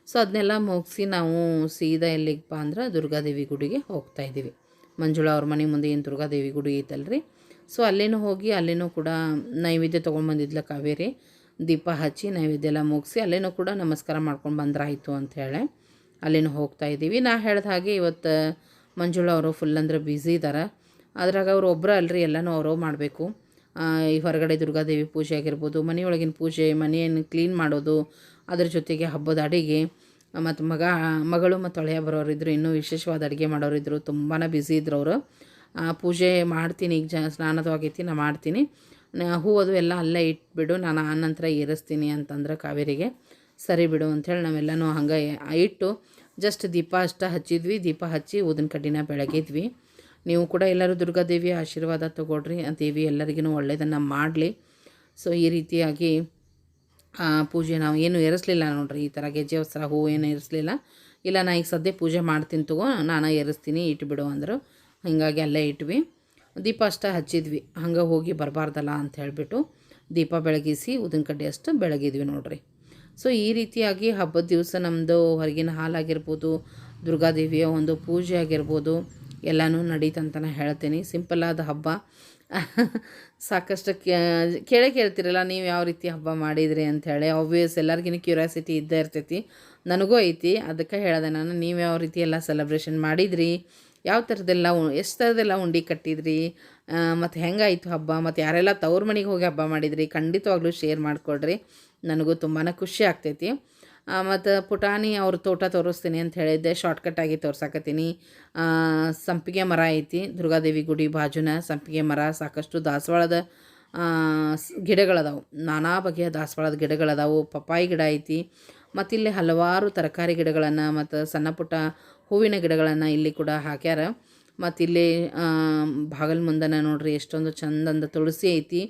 ಸೊ ಅದನ್ನೆಲ್ಲ ಮುಗಿಸಿ ನಾವು ಸೀದಾ ಎಲ್ಲಿಗಪ್ಪ ಅಂದ್ರೆ ದುರ್ಗಾದೇವಿ ಗುಡಿಗೆ ಹೋಗ್ತಾ ಇದ್ದೀವಿ. ಮಂಜುಳಾ ಅವ್ರ ಮನೆ ಮುಂದೆ ಏನು ದುರ್ಗಾದೇವಿ ಗುಡಿ ಐತಲ್ರಿ? ಸೊ ಅಲ್ಲೇನೂ ಹೋಗಿ ಅಲ್ಲೇನೂ ಕೂಡ ನೈವೇದ್ಯ ತೊಗೊಂಡ್ಬಂದಿದ್ಲ ಕಾವೇರಿ. ದೀಪ ಹಚ್ಚಿ ನೈವೇದ್ಯ ಎಲ್ಲ ಮುಗಿಸಿ ಅಲ್ಲೇನೂ ಕೂಡ ನಮಸ್ಕಾರ ಮಾಡ್ಕೊಂಡು ಬಂದ್ರಾಯಿತು ಅಂಥೇಳಿ ಅಲ್ಲೇನೂ ಹೋಗ್ತಾ ಇದ್ದೀವಿ. ನಾ ಹೇಳ್ದ ಹಾಗೆ ಇವತ್ತು, ಮಂಜುಳ ಅವರು ಫುಲ್ ಅಂದ್ರೆ ಬ್ಯುಸಿ ಇದ್ದಾರೆ ಅದ್ರಾಗ ಅವ್ರು ಒಬ್ಬರು ಅಲ್ರಿ, ಎಲ್ಲನೂ ಅವರು ಮಾಡಬೇಕು. ಈ ಹೊರಗಡೆ ದುರ್ಗಾದೇವಿ ಪೂಜೆ ಆಗಿರ್ಬೋದು, ಮನೆಯೊಳಗಿನ ಪೂಜೆ ಮನೆಯನ್ನು ಕ್ಲೀನ್ ಮಾಡೋದು, ಅದ್ರ ಜೊತೆಗೆ ಹಬ್ಬದ ಅಡಿಗೆ, ಮತ್ತು ಮಗ, ಮಗಳು ಮತ್ತು ಹೊಳೆಯ ಬರೋರಿದ್ದರು ಇನ್ನೂ ವಿಶೇಷವಾದ ಅಡುಗೆ ಮಾಡೋರಿದ್ದರು ತುಂಬಾ ಬ್ಯುಸಿ ಇದ್ರು ಅವರು. ಪೂಜೆ ಮಾಡ್ತೀನಿ, ಈಗ ಜ ಸ್ನಾನದ ಆಗೈತಿ ನಾ ಮಾಡ್ತೀನಿ ಹೂವದು ಎಲ್ಲ ಅಲ್ಲೇ ಇಟ್ಬಿಡು, ನಾನು ಆ ನಂತರ ಏರಿಸ್ತೀನಿ ಅಂತಂದ್ರೆ ಕಾವೇರಿಗೆ. ಸರಿ ಬಿಡು ಅಂಥೇಳಿ ನಾವೆಲ್ಲನೂ ಹಂಗೆ ಇಟ್ಟು ಜಸ್ಟ್ ದೀಪ ಅಷ್ಟ ಹಚ್ಚಿದ್ವಿ. ದೀಪ ಹಚ್ಚಿ ಊದಿನ ಕಡ್ಡಿನ ಬೆಳಗಿದ್ವಿ ನೀವು ಕೂಡ ಎಲ್ಲರೂ ದುರ್ಗಾದೇವಿಯ ಆಶೀರ್ವಾದ ತೊಗೊಳ್ರಿ, ಆ ದೇವಿ ಎಲ್ಲರಿಗೂ ಒಳ್ಳೆಯದನ್ನು ಮಾಡಲಿ. ಸೊ ಈ ರೀತಿಯಾಗಿ ಪೂಜೆ ನಾವು ಏನು ಏರಿಸ್ಲಿಲ್ಲ ನೋಡ್ರಿ, ಈ ಥರ ಗೆಜ್ಜೆ ವಸ್ತ್ರ ಹೂವು ಏನು ಏರಿಸ್ಲಿಲ್ಲ. ಇಲ್ಲ, ನಾ ಈಗ ಸದ್ಯ ಪೂಜೆ ಮಾಡ್ತೀನಿ ತಗೋ, ನಾನು ಏರಿಸ್ತೀನಿ, ಇಟ್ಬಿಡು ಅಂದರು. ಹೀಗಾಗಿ ಅಲ್ಲೇ ಇಟ್ವಿ. ದೀಪ ಅಷ್ಟೇ ಹಚ್ಚಿದ್ವಿ. ಹಂಗೆ ಹೋಗಿ ಬರಬಾರ್ದಲ್ಲ ಅಂತ ಹೇಳಿಬಿಟ್ಟು ದೀಪ ಬೆಳಗಿಸಿ ಉದಿನ ಕಡ್ಡಿ ಅಷ್ಟು ಬೆಳಗಿದ್ವಿ ನೋಡ್ರಿ. ಸೊ ಈ ರೀತಿಯಾಗಿ ಹಬ್ಬದ ದಿವಸ ನಮ್ಮದು ಹೊರಗಿನ ಹಾಲಾಗಿರ್ಬೋದು, ದುರ್ಗಾದೇವಿಯ ಒಂದು ಪೂಜೆ ಆಗಿರ್ಬೋದು, ಎಲ್ಲನೂ ನಡೀತಂತನೇ ಹೇಳ್ತೀನಿ. ಸಿಂಪಲ್ಲಾದ ಹಬ್ಬ. ಸಾಕಷ್ಟು ಕೇಳೇ ಕೇಳ್ತಿರಲ್ಲ ನೀವು ಯಾವ ರೀತಿ ಹಬ್ಬ ಮಾಡಿದ್ರಿ ಅಂಥೇಳಿ ಆಬ್ವಿಯಸ್ ಎಲ್ಲರಿಗಿನ ಕ್ಯೂರಿಯಾಸಿಟಿ ಇದ್ದೇ ಇರ್ತೈತಿ. ನನಗೂ ಐತಿ. ಅದಕ್ಕೆ ಹೇಳಿದೆ ನಾನು, ನೀವು ಯಾವ ರೀತಿ ಎಲ್ಲ ಸೆಲೆಬ್ರೇಷನ್ ಮಾಡಿದ್ರಿ? ಯಾವ ಥರದ್ದೆಲ್ಲ ಎಷ್ಟು ಥರದ್ದೆಲ್ಲ ಉಂಡೆ ಕಟ್ಟಿದ್ರಿ? ಮತ್ತು ಹೆಂಗಾಯಿತು ಹಬ್ಬ? ಮತ್ತು ಯಾರೆಲ್ಲ ತವ್ರ ಮನೆಗೆ ಹೋಗಿ ಹಬ್ಬ ಮಾಡಿದ್ರಿ? ಖಂಡಿತವಾಗ್ಲೂ ಶೇರ್ ಮಾಡಿಕೊಡ್ರಿ. ನನಗೂ ತುಂಬಾ ಖುಷಿ ಆಗ್ತೈತಿ. ಮತ್ತು ಪುಟಾಣಿ ಅವ್ರ ತೋಟ ತೋರಿಸ್ತೀನಿ ಅಂತ ಹೇಳಿದ್ದೆ. ಶಾರ್ಟ್ಕಟ್ಟಾಗಿ ತೋರ್ಸಾಕತ್ತೀನಿ. ಸಂಪಿಗೆ ಮರ ಐತಿ. ದುರ್ಗಾದೇವಿ ಗುಡಿ ಬಾಜುನ ಸಂಪಿಗೆ ಮರ, ಸಾಕಷ್ಟು ದಾಸವಾಳದ ಗಿಡಗಳದಾವು. ನಾನಾ ಬಗೆಯ ದಾಸವಾಳದ ಗಿಡಗಳದಾವು. ಪಪ್ಪಾಯಿ ಗಿಡ ಐತಿ. ಮತ್ತು ಇಲ್ಲಿ ಹಲವಾರು ತರಕಾರಿ ಗಿಡಗಳನ್ನು ಮತ್ತು ಸಣ್ಣ ಪುಟ್ಟ ಹೂವಿನ ಗಿಡಗಳನ್ನು ಇಲ್ಲಿ ಕೂಡ ಹಾಕ್ಯಾರ. ಮತ್ತು ಇಲ್ಲಿ ಬಾಗಲ್ ಮುಂದನ ನೋಡ್ರಿ ಎಷ್ಟೊಂದು ಚಂದಂದ ತುಳಸಿ ಐತಿ.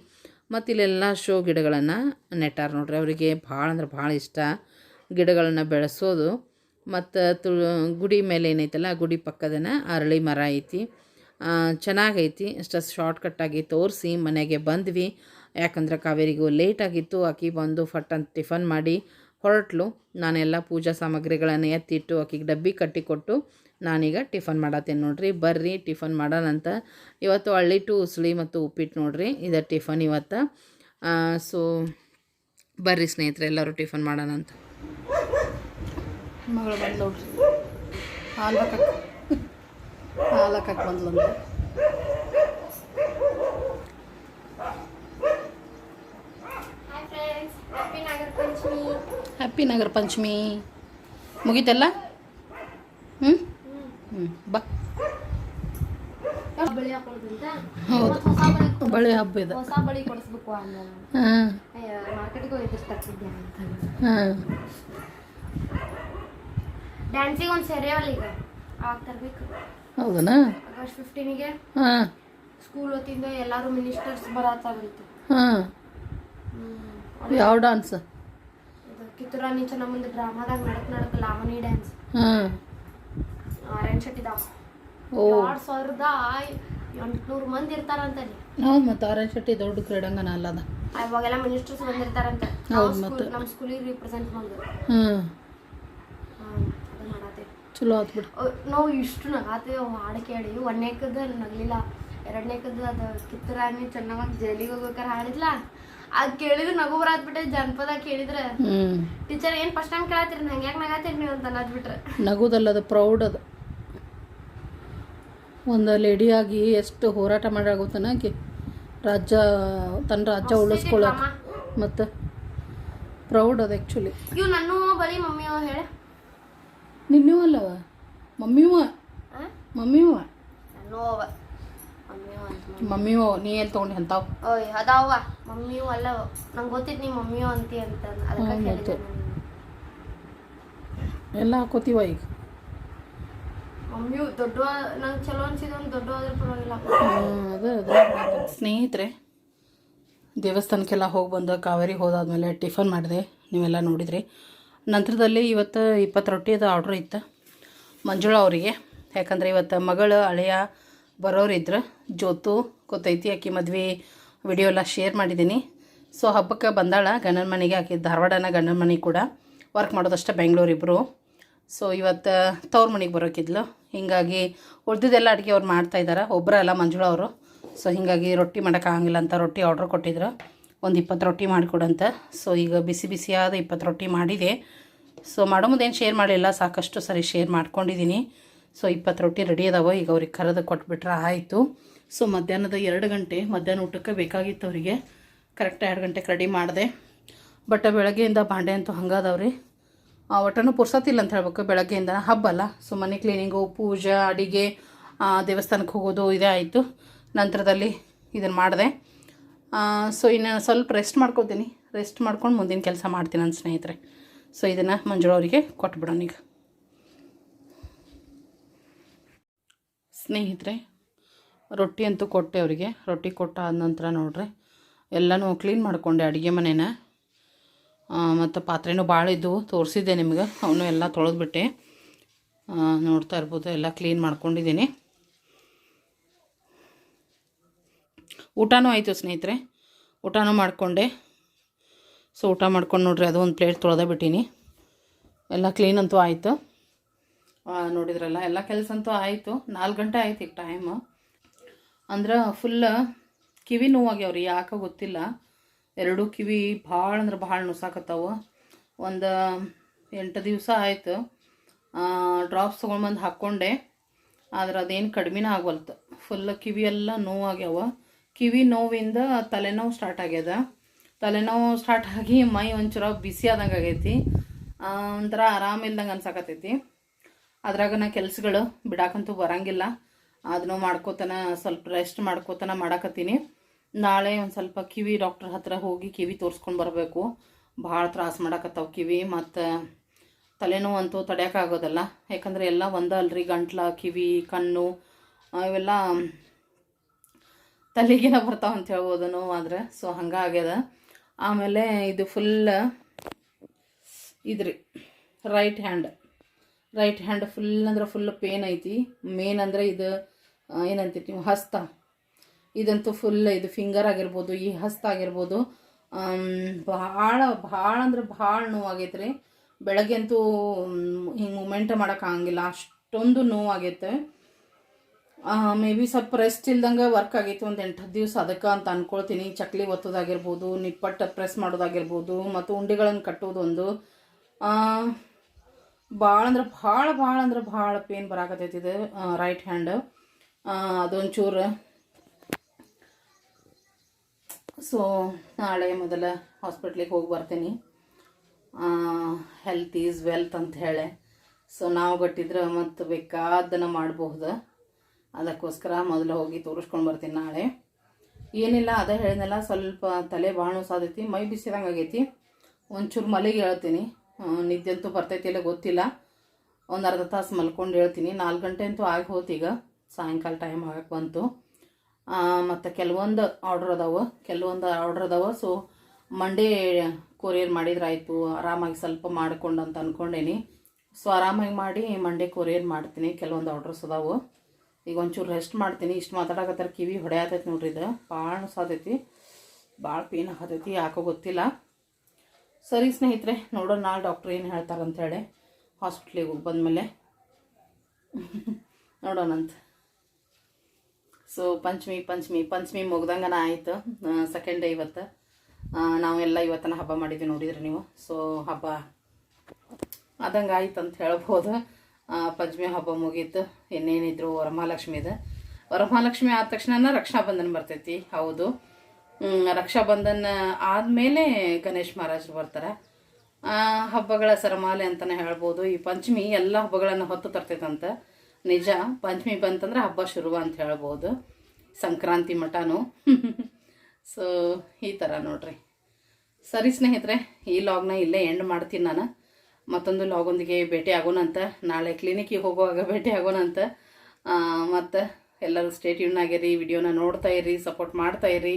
ಮತ್ತು ಇಲ್ಲೆಲ್ಲ ಶೋ ಗಿಡಗಳನ್ನು ನೆಟ್ಟಾರ ನೋಡ್ರಿ. ಅವರಿಗೆ ಭಾಳ ಅಂದ್ರೆ ಭಾಳ ಇಷ್ಟ ಗಿಡಗಳನ್ನು ಬೆಳೆಸೋದು. ಮತ್ತು ತು ಗುಡಿ ಮೇಲೆ ಏನೈತಲ್ಲ ಗುಡಿ ಪಕ್ಕದನ ಅರಳಿ ಮರ ಐತಿ. ಚೆನ್ನಾಗೈತಿ. ಅಷ್ಟು ಶಾರ್ಟ್ಕಟ್ಟಾಗಿ ತೋರಿಸಿ ಮನೆಗೆ ಬಂದ್ವಿ. ಯಾಕಂದ್ರೆ ಕಾವೇರಿಗೂ ಲೇಟಾಗಿತ್ತು ಆಕಿ ಬಂದು ಫಟ್ ಅಂತ ಟಿಫನ್ ಮಾಡಿ ಹೊರಟ್ಲು. ನಾನೆಲ್ಲ ಪೂಜಾ ಸಾಮಗ್ರಿಗಳನ್ನು ಎತ್ತಿಟ್ಟು ಆಕಿಗೆ ಡಬ್ಬಿ ಕಟ್ಟಿಕೊಟ್ಟು ನಾನೀಗ ಟಿಫನ್ ಮಾಡತ್ತೇನೆ ನೋಡ್ರಿ. ಬರ್ರಿ ಟಿಫನ್ ಮಾಡೋಣಂತ ಇವತ್ತು ಹಳ್ಳಿಟ್ಟು ಉಸಳಿ ಮತ್ತು ಉಪ್ಪಿಟ್ಟು ನೋಡ್ರಿ. ಇದು ಟಿಫನ್ ಇವತ್ತು. ಸೊ ಬರ್ರಿ ಸ್ನೇಹಿತರೆ ಎಲ್ಲರೂ ಟಿಫನ್ ಮಾಡೋಣ ಅಂತ. ಮಗಳು ಬಂದು ನೋಡ್ರಿ. ಹಾಲು ಹಾಕಕ್ಕೆ ಹಾಲು ಹಾಕಕ್ಕೆ ಬಂದ್ಲು ಅಂತ hi friends happy Nagara Panchami ಮುಗಿತಲ್ಲ? ಹ್ಞೂ ಹ್ಞೂ ಬಾ. ಹೌದು. ಬಳಿ ಹಬ್ಬ ಇದೆ. ಹಾಂ. ಡ್ಯಾನ್ಸಿಗೆ ಒಂದು ಸೆರೆಯವಲ್ಲ ಈಗ. ತರ್ಬೇಕು. ಹೌದನಾ? ಆಗಸ್ಟ್ ಫಿಫ್ಟೀನಿಗೆ ಹಾಂ. ಸ್ಕೂಲ್ ಹೊತ್ತಿಂದ ಎಲ್ಲರೂ ಮಿನಿಸ್ಟರ್ಸ್ ಹಾಂ. ಯಾವ ಡಾನ್ಸ್ ಕಿತ್ತೂರಾಣಿ ಚೆನ್ನಮ್ಮಂದು ಡ್ರಾಮಾದಾಗ ನಡಕ್ ನಡಕ್ ಲಾವಣಿ ಡ್ಯಾನ್ಸ್ ಆರೆಂಜ್ ಶೆಟ್ಟಿದ. ಎರಡ್ ಸಾವಿರದ ಎಂಟ್ನೂರು ಮಂದಿ ಇರ್ತಾರಂತ ಹೌದು ಮತ್ತು ಆರ್ಯನ್ ಶೆಟ್ಟಿ ದೊಡ್ಡ ಕ್ರೀಡಾಂಗಣ ಅಲ್ಲದ ಅವಾಗೆಲ್ಲ ಮಿನಿಸ್ಟರ್ಸ್ ಬಂದಿರ್ತಾರಂತ. ಹೌದು ಮತ್ತೆ. ನಮ್ಮ ಸ್ಕೂಲಿಗೆ ರಿಪ್ರೆಸೆಂಟ್ ಅದು ಮಾಡತ್ತೇವೆ ಚಲೋ ಆತು ಬಿಡು. ನಾವು ಇಷ್ಟು ನಗಾತೇವೆ ಹಾಡು ಕೇಳಿ ಒಂದನೇಕದ ನಗಲಿಲ್ಲ. ಎರಡನೇಕದ ಅದು ಕಿತ್ತೂರಾಣಿ ಚೆನ್ನಾಗಿ ಜೈಲಿಗೆ ಹೋಗ್ಬೇಕಾರೆ ಹಾಡಿದ್ಲ? ಅದ್ ಕೇಳಿದ್ರೆ ನಗು ಬರಾದ್ಬಿಟ್ಟೆ ಜನಪದ ಕೇಳಿದ್ರೆ. ಟೀಚರ್ ಏನ್ ಫಸ್ಟ್ ಟೈಮ್ ಕೇಳತ್ತೀರಿ ನಂಗೆ ಯಾಕೆ ನಗಾತೀರಿ ನೀವು ಅಂತ ಅನ್ನದ್ಬಿಟ್ರೆ. ನಗುದಲ್ಲ ಅದು ಪ್ರೌಡ್ ಅದು. ಒಂದು ಲೇಡಿಯಾಗಿ ಎಷ್ಟು ಹೋರಾಟ ಮಾಡಾಗುತ್ತಾನ ಆಕೆ? ರಾಜ್ಯ ತನ್ನ ರಾಜ್ಯ ಉಳಿಸ್ಕೊಳ್ಳೋಕೆ. ಮತ್ತು ಪ್ರೌಡ್ ಅದು ಆ್ಯಕ್ಚುಲಿ ಇವ್ ನನ್ನೂ ಬರೀ ಮಮ್ಮಿ ಅವ ಹೇಳ. ನಿನ್ನೂ ಅಲ್ಲವ? ಮಮ್ಮಿವ ಮಮ್ಮಿಯೂ ನನ್ನೂ ಅವ. ಮಮ್ಮಿ ನೀ ಎಲ್ಲಿ ತೊಗೊಂಡು ಅಂತಾವ? ಓಯ್ ಅದಾವ. ಮಮ್ಮಿಯೂ ಅಲ್ಲ ನಂಗೆ ಗೊತ್ತಿತ್ತು ನೀ ಮಮ್ಮಿಯೋ ಅಂತಿ ಅಂತ ಅದಕ್ಕೆ ಕೇಳಿದೆ ಎಲ್ಲ ಹಾಕೋತೀವ ಈಗ? ಮಮ್ಮಿಯು ದೊಡ್ಡ ನಂಗೆ ಚಲೋ ಅನ್ಸಿದ ಒಂದು ದೊಡ್ಡ ಆದ್ರೆ ಪರವಾಗಿಲ್ಲ ಅದು ಅದೇ. ಸ್ನೇಹಿತರೆ ದೇವಸ್ಥಾನಕ್ಕೆಲ್ಲ ಹೋಗಿ ಬಂದು ಕಾವೇರಿ ಹೋದಾದ್ಮೇಲೆ ಟಿಫನ್ ಮಾಡಿದೆ ನೀವೆಲ್ಲ ನೋಡಿದ್ರಿ. ನಂತರದಲ್ಲಿ ಇವತ್ತು ಇಪ್ಪತ್ತು ರೊಟ್ಟಿದು ಆರ್ಡ್ರ್ ಇತ್ತು ಮಂಜುಳಾ ಅವರಿಗೆ. ಯಾಕಂದರೆ ಇವತ್ತು ಮಗಳು ಹಳೆಯ ಬರೋರಿದ್ರು ಜೋತು ಗೊತ್ತೈತಿ, ಆಕೆ ಮದ್ವೆ ವಿಡಿಯೋ ಎಲ್ಲ ಶೇರ್ ಮಾಡಿದ್ದೀನಿ ಸೊ ಹಬ್ಬಕ್ಕೆ ಬಂದಾಳ, ಗಂಡನ ಮನೆಗೆ, ಆಕಿ ಧಾರವಾಡನ ಗಂಡನ ಮನೆ ಕೂಡ ವರ್ಕ್ ಮಾಡೋದಷ್ಟೇ ಬೆಂಗಳೂರು ಇಬ್ಬರು ಸೊ ಇವತ್ತು ತವ್ರ ಮನೆಗೆ ಬರೋಕಿದ್ಲು. ಹೀಗಾಗಿ ಉಳ್ದಿದ್ದೆಲ್ಲ ಅಡುಗೆ ಅವ್ರು ಮಾಡ್ತಾ ಒಬ್ಬರಲ್ಲ ಮಂಜುಳ ಅವರು. ಸೊ ಹೀಗಾಗಿ ರೊಟ್ಟಿ ಮಾಡೋಕ್ಕಾಗಂಗಿಲ್ಲ ಅಂತ ರೊಟ್ಟಿ ಆರ್ಡ್ರ್ ಕೊಟ್ಟಿದ್ರು. ಒಂದು ಇಪ್ಪತ್ತು ರೊಟ್ಟಿ ಮಾಡಿಕೊಡಂತ. ಸೊ ಈಗ ಬಿಸಿ ಬಿಸಿಯಾದ ಇಪ್ಪತ್ತು ರೊಟ್ಟಿ ಮಾಡಿದೆ. ಸೊ ಮಾಡೋ ಮುಂದೇನು ಶೇರ್ ಮಾಡಲಿಲ್ಲ, ಸಾಕಷ್ಟು ಸರಿ ಶೇರ್ ಮಾಡ್ಕೊಂಡಿದ್ದೀನಿ ಸೊ ಇಪ್ಪತ್ತು ರೊಟ್ಟಿ ರೆಡಿ ಅದಾವ, ಈಗ ಅವ್ರಿಗೆ ಕರೆದು ಕೊಟ್ಬಿಟ್ರೆ ಆಯಿತು. ಸೊ ಮಧ್ಯಾಹ್ನದ ಎರಡು ಗಂಟೆ, ಮಧ್ಯಾಹ್ನ ಊಟಕ್ಕೆ ಬೇಕಾಗಿತ್ತು ಅವರಿಗೆ. ಕರೆಕ್ಟ್ ಎರಡು ಗಂಟೆಗೆ ರೆಡಿ ಮಾಡಿದೆ. ಬಟ್ ಬೆಳಗ್ಗೆಯಿಂದ ಬಾಂಡೆ ಅಂತೂ ಹಂಗಾದವ್ರಿ. ಒಟ್ಟನು ಪುರ್ಸತ್ತಿಲ್ಲ ಅಂತ ಹೇಳ್ಬೇಕು, ಬೆಳಗ್ಗೆಯಿಂದ. ಹಬ್ಬ ಅಲ್ಲ. ಸೊ ಮನೆ ಕ್ಲೀನಿಂಗು ಪೂಜೆ, ಅಡಿಗೆ ದೇವಸ್ಥಾನಕ್ಕೆ ಹೋಗೋದು ಇದೇ ಆಯಿತು. ನಂತರದಲ್ಲಿ ಇದನ್ನು ಮಾಡಿದೆ. ಸೊ ಇನ್ನು ಸ್ವಲ್ಪ ರೆಸ್ಟ್ ಮಾಡ್ಕೊತೀನಿ. ರೆಸ್ಟ್ ಮಾಡ್ಕೊಂಡು ಮುಂದಿನ ಕೆಲಸ ಮಾಡ್ತೀನಿ ನನ್ನ ಸ್ನೇಹಿತರೆ. ಸೊ ಇದನ್ನು ಮಂಜುಳವರಿಗೆ ಕೊಟ್ಬಿಡೋಣ ಈಗ. ಸ್ನೇಹಿತರೆ, ರೊಟ್ಟಿ ಅಂತೂ ಕೊಟ್ಟೆ ಅವರಿಗೆ. ರೊಟ್ಟಿ ಕೊಟ್ಟ ಆದ ನಂತರ ನೋಡ್ರಿ, ಎಲ್ಲನೂ ಕ್ಲೀನ್ ಮಾಡಿಕೊಂಡೆ ಅಡುಗೆ ಮನೇನ. ಮತ್ತು ಪಾತ್ರೆನೂ ಭಾಳ ಇದ್ದವು ತೋರಿಸಿದ್ದೆ ನಿಮ್ಗೆ. ಅವನು ಎಲ್ಲ ತೊಳೆದ್ಬಿಟ್ಟೆ. ನೋಡ್ತಾ ಇರ್ಬೋದು, ಎಲ್ಲ ಕ್ಲೀನ್ ಮಾಡ್ಕೊಂಡಿದ್ದೀನಿ. ಊಟನೂ ಆಯಿತು ಸ್ನೇಹಿತರೆ. ಊಟನೂ ಮಾಡಿಕೊಂಡೆ. ಸೊ ಊಟ ಮಾಡ್ಕೊಂಡು ನೋಡ್ರಿ, ಅದು ಒಂದು ಪ್ಲೇಟ್ ತೊಳೆದೇ ಬಿಟ್ಟೀನಿ. ಎಲ್ಲ ಕ್ಲೀನ್ ಅಂತೂ ಆಯಿತು. ನೋಡಿದ್ರಲ್ಲ, ಎಲ್ಲ ಕೆಲಸ ಅಂತೂ ಆಯಿತು. ನಾಲ್ಕು ಗಂಟೆ ಆಯ್ತು ಈಗ ಟೈಮು ಅಂದ್ರೆ ಫುಲ್ ಕಿವಿ ನೋವಾಗ್ಯಾವ್ರಿ ಯಾಕೆ ಗೊತ್ತಿಲ್ಲ. ಎರಡೂ ಕಿವಿ ಭಾಳ ಅಂದ್ರೆ ಭಾಳ ನುಸಾಕತ್ತಾವು. ಒಂದು ಎಂಟು ದಿವಸ ಆಯಿತು. ಡ್ರಾಪ್ಸ್ ತೊಗೊಂಡ್ಬಂದು ಹಾಕ್ಕೊಂಡೆ ಆದ್ರೆ ಅದೇನು ಕಡಿಮೆನೇ ಆಗವಲ್ತು ಫುಲ್ ಕಿವಿ ಎಲ್ಲ ನೋವಾಗ್ಯಾವ. ಕಿವಿ ನೋವಿಂದ ತಲೆನೋವು ಸ್ಟಾರ್ಟ್ ಆಗ್ಯದ. ತಲೆನೋವು ಸ್ಟಾರ್ಟ್ ಆಗಿ ಮೈ ಒಂಚೂರ ಬಿಸಿ ಆದಂಗೆ ಆಗೈತಿ. ಒಂಥರ ಆರಾಮಿಲ್ದಂಗೆ ಅನ್ಸಾಕತ್ತೈತಿ. ಅದ್ರಾಗ ನಾ ಕೆಲ್ಸಗಳು ಬಿಡಾಕಂತೂ ಬರಂಗಿಲ್ಲ. ಅದನ್ನು ಮಾಡ್ಕೋತನ, ಸ್ವಲ್ಪ ರೆಸ್ಟ್ ಮಾಡ್ಕೋತನ ಮಾಡಾಕತ್ತೀನಿ. ನಾಳೆ ಒಂದು ಸ್ವಲ್ಪ ಕಿವಿ ಡಾಕ್ಟ್ರ್ ಹತ್ರ ಹೋಗಿ ಕಿವಿ ತೋರಿಸ್ಕೊಂಡು ಬರಬೇಕು. ಭಾಳ ತ್ರಾಸ ಮಾಡಾಕತ್ತಾವ ಕಿವಿ ಮತ್ತು ತಲೆನೋವು ಅಂತೂ ತಡೆಯೋಕ್ಕಾಗೋದಲ್ಲ ಯಾಕಂದರೆ ಎಲ್ಲ ಒಂದೇ ಅಲ್ರಿ, ಗಂಟ್ಲ, ಕಿವಿ, ಕಣ್ಣು ಇವೆಲ್ಲ ತಲೆಗೇನ ಬರ್ತಾವ ಅಂತ ಹೇಳ್ಬೋದನು ಆದ್ರೆ. ಸೊ ಹಂಗೆ ಆಗ್ಯದ. ಆಮೇಲೆ ಇದು ಫುಲ್ ಇದ್ರಿ right hand right hand full ಅಂದ್ರೆ ಫುಲ್ ಪೇನ್ ಐತಿ. ಮೇನ್ ಅಂದರೆ ಇದು ಏನಂತೀರಿ ನೀವು, ಹಸ್ತ. ಇದಂತೂ ಫುಲ್ ಇದು ಫಿಂಗರ್ ಆಗಿರ್ಬೋದು, ಈ ಹಸ್ತ ಆಗಿರ್ಬೋದು. ಭಾಳ ಭಾಳ ಅಂದ್ರೆ ಭಾಳ ನೋವಾಗೈತೆ ರೀ. ಬೆಳಗ್ಗೆ ಅಂತೂ ಹಿಂಗೆ ಮೂಮೆಂಟ್ ಮಾಡೋಕ್ಕಾಗಂಗಿಲ್ಲ ಅಷ್ಟೊಂದು ನೋವಾಗೈತೆ. ಮೇ ಬಿ ಸ್ವಲ್ಪ ರೆಸ್ಟ್ ಇಲ್ದಂಗೆ ವರ್ಕ್ ಆಗೈತಿ ಒಂದು ಎಂಟು ದಿವಸ ಅದಕ್ಕೆ ಅಂತ ಅಂದ್ಕೊಳ್ತೀನಿ ಚಕ್ಲಿ ಒತ್ತೋದಾಗಿರ್ಬೋದು, ನಿಪ್ಪಟ್ಟು ಪ್ರೆಸ್ ಮಾಡೋದಾಗಿರ್ಬೋದು, ಮತ್ತು ಉಂಡೆಗಳನ್ನು ಕಟ್ಟೋದು ಒಂದು ಭಾಳ ಅಂದ್ರೆ ಭಾಳ ಭಾಳ ಅಂದ್ರೆ ಭಾಳ ಪೇನ್ ಬರಾಕತ್ತೈತಿ ಇದು ರೈಟ್ ಹ್ಯಾಂಡ್ ಅದೊಂಚೂರು. ಸೊ ನಾಳೆ ಮೊದಲ ಹಾಸ್ಪಿಟ್ಲಿಗೆ ಹೋಗಿ ಬರ್ತೀನಿ. ಹೆಲ್ತ್ ಈಸ್ ವೆಲ್ತ್ ಅಂತ ಹೇಳಿ. ಸೊ ನಾವು ಗಟ್ಟಿದ್ರೆ ಮತ್ತು ಬೇಕಾದನ್ನು ಮಾಡಬಹುದು ಅದಕ್ಕೋಸ್ಕರ ಮೊದಲು ಹೋಗಿ ತೋರಿಸ್ಕೊಂಡು ಬರ್ತೀನಿ ನಾಳೆ. ಏನಿಲ್ಲ, ಅದೇ ಹೇಳಿದ್ನಲ್ಲ ಸ್ವಲ್ಪ ತಲೆ ಭಾಳ ಸಾದೈತಿ, ಮೈ ಬಿಸಿದಂಗೆ ಆಗೈತಿ. ಒಂಚೂರು ಮಲೆಗೆ ಹೇಳ್ತೀನಿ. ನಿದ್ದೆ ಅಂತೂ ಬರ್ತೈತಿ ಇಲ್ಲ ಗೊತ್ತಿಲ್ಲ. ಒಂದು ಅರ್ಧ ತಾಸು ಮಲ್ಕೊಂಡು ಹೇಳ್ತೀನಿ. ನಾಲ್ಕು ಗಂಟೆ ಅಂತೂ ಆಗಿ ಹೋತು ಈಗ. ಸಾಯಂಕಾಲ ಟೈಮ್ ಆಗಕ್ಕೆ ಬಂತು. ಮತ್ತು ಕೆಲವೊಂದು ಆರ್ಡ್ರ್ ಅದಾವೆ. ಕೆಲವೊಂದು ಆರ್ಡ್ರ್ ಅದಾವೆ. ಸೊ ಮಂಡೇ ಕೊರಿಯರ್ ಮಾಡಿದ್ರಾಯ್ತು ಆರಾಮಾಗಿ ಸ್ವಲ್ಪ ಮಾಡಿಕೊಂಡು ಅಂತ ಅಂದ್ಕೊಂಡೇನಿ ಸೊ ಆರಾಮಾಗಿ ಮಾಡಿ ಮಂಡೇ ಕೊರಿಯರ್ ಮಾಡ್ತೀನಿ. ಕೆಲವೊಂದು ಆರ್ಡ್ರಸ್ ಅದಾವೆ. ಈಗ ಒಂಚೂರು ರೆಸ್ಟ್ ಮಾಡ್ತೀನಿ. ಇಷ್ಟು ಮಾತಾಡಕತ್ತಾರೆ ಕಿವಿ ಹೊಡೆಯತೈತಿ ನೋಡ್ರಿ ಇದು. ಭಾಳ ಸಾದೈತಿ ಭಾಳ ಪೇನ್ ಆಗತೈತಿ. ಯಾಕೋ ಗೊತ್ತಿಲ್ಲ. ಸರಿ ಸ್ನೇಹಿತರೆ, ನೋಡೋಣ ಡಾಕ್ಟ್ರ್ ಏನು ಹೇಳ್ತಾರಂತ ಹೇಳಿ ಹಾಸ್ಪಿಟ್ಲಿಗೆ ಹೋಗಿ ಬಂದಮೇಲೆ. ನೋಡೋಣಂತ ಸೊ ಪಂಚಮಿ ಪಂಚಮಿ ಪಂಚಮಿ ಮುಗ್ದಂಗನ ಆಯಿತು. ಸೆಕೆಂಡ್ ಡೇ ಇವತ್ತು. ನಾವೆಲ್ಲ ಇವತ್ತನ ಹಬ್ಬ ಮಾಡಿದ್ವಿ ನೋಡಿದ್ರಿ ನೀವು. ಸೊ ಹಬ್ಬ ಆದಂಗೆ ಆಯ್ತು ಅಂತ ಹೇಳ್ಬೋದು. ಪಂಚಮಿ ಹಬ್ಬ ಮುಗೀತು. ಇನ್ನೇನಿದ್ರು ವರಮಹಾಲಕ್ಷ್ಮಿದು ವರಮಹಾಲಕ್ಷ್ಮಿ ಆದ ತಕ್ಷಣ ರಕ್ಷಾಬಂಧನ ಬರ್ತೈತಿ. ಹೌದು. ರಕ್ಷಾಬಂಧನ ಆದಮೇಲೆ ಗಣೇಶ್ ಮಹಾರಾಜರು ಬರ್ತಾರೆ. ಹಬ್ಬಗಳ ಸರಮಾಲೆ ಅಂತಲೇ ಹೇಳ್ಬೋದು. ಈ ಪಂಚಮಿ ಎಲ್ಲ ಹಬ್ಬಗಳನ್ನು ಹೊತ್ತು ತರ್ತೈತಂತ. ನಿಜ, ಪಂಚಮಿ ಬಂತಂದ್ರೆ ಹಬ್ಬ ಶುರುವ ಅಂತ ಹೇಳ್ಬೋದು. ಸಂಕ್ರಾಂತಿ ಮಠನೂ. ಸೊ ಈ ಥರ ನೋಡ್ರಿ. ಸರಿ ಸ್ನೇಹಿತರೆ, ಈ ಲಾಗ್ನ ಇಲ್ಲೇ ಎಂಡ್ ಮಾಡ್ತೀನಿ ನಾನು. ಮತ್ತೊಂದು ಲಾಗೊಂದಿಗೆ ಭೇಟಿ ಆಗೋಣಂತ. ನಾಳೆ ಕ್ಲಿನಿಕ್ಕಿಗೆ ಹೋಗುವಾಗ ಭೇಟಿ ಆಗೋಣಂತ. ಮತ್ತು ಎಲ್ಲರೂ ಸ್ಟೇಟ್ ಯೂನ್ ಆಗಿರಿ ವಿಡಿಯೋನ ನೋಡ್ತಾ ಇರಿ ಸಪೋರ್ಟ್ ಮಾಡ್ತಾ ಇರಿ.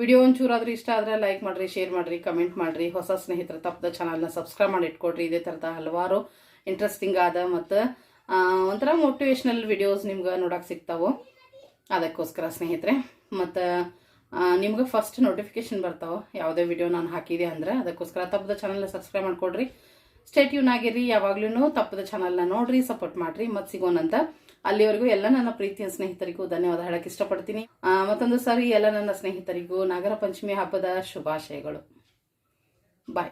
ವಿಡಿಯೋ ಒಂಚೂರಾದ್ರೂ ಇಷ್ಟ ಆದರೆ ಲೈಕ್ ಮಾಡಿರಿ ಶೇರ್ ಮಾಡಿರಿ ಕಮೆಂಟ್ ಮಾಡಿರಿ. ಹೊಸ ಸ್ನೇಹಿತರ ತಪ್ಪದ ಚಾನಲ್ನ ಸಬ್ಸ್ಕ್ರೈಬ್ ಮಾಡಿ ಇಟ್ಕೊಡ್ರಿ. ಇದೇ ಥರದ ಹಲವಾರು ಇಂಟ್ರೆಸ್ಟಿಂಗ್ ಆದ ಮತ್ತು ಒಂಥರ ಮೋಟಿವೇಶ್ನಲ್ ವಿಡಿಯೋಸ್ ನಿಮ್ಗೆ ನೋಡೋಕೆ ಸಿಗ್ತಾವೆ. ಅದಕ್ಕೋಸ್ಕರ ಸ್ನೇಹಿತರೆ, ಮತ್ತು ನಿಮ್ಗೆ ಫಸ್ಟ್ ನೋಟಿಫಿಕೇಶನ್ ಬರ್ತಾವೆ. ಯಾವುದೇ ವಿಡಿಯೋ ನಾನು ಹಾಕಿದೆ ಅಂದ್ರೆ ಅದಕ್ಕೋಸ್ಕರ ತಪ್ಪದ ಚಾನಲ್ನ ಸಬ್ಸ್ಕ್ರೈಬ್ ಮಾಡ್ಕೊಡ್ರಿ. ಸ್ಟೇಟ್ಯೂನ್ ಆಗಿರಿ. ಯಾವಾಗ್ಲೂ ತಪ್ಪದ ಚಾನಲ್ನ ನೋಡ್ರಿ ಸಪೋರ್ಟ್ ಮಾಡ್ರಿ. ಮತ್ತೆ ಸಿಗೋಣಂತ ಅಲ್ಲಿವರೆಗೂ ಎಲ್ಲ ನನ್ನ ಪ್ರೀತಿಯ ಸ್ನೇಹಿತರಿಗೂ ಧನ್ಯವಾದ ಹೇಳಕ್ಕೆ ಇಷ್ಟಪಡ್ತೀನಿ. ಮತ್ತೊಂದು ಸಾರಿ ಎಲ್ಲ ನನ್ನ ಸ್ನೇಹಿತರಿಗೂ ನಾಗರ ಪಂಚಮಿ ಹಬ್ಬದ ಶುಭಾಶಯಗಳು. ಬಾಯ್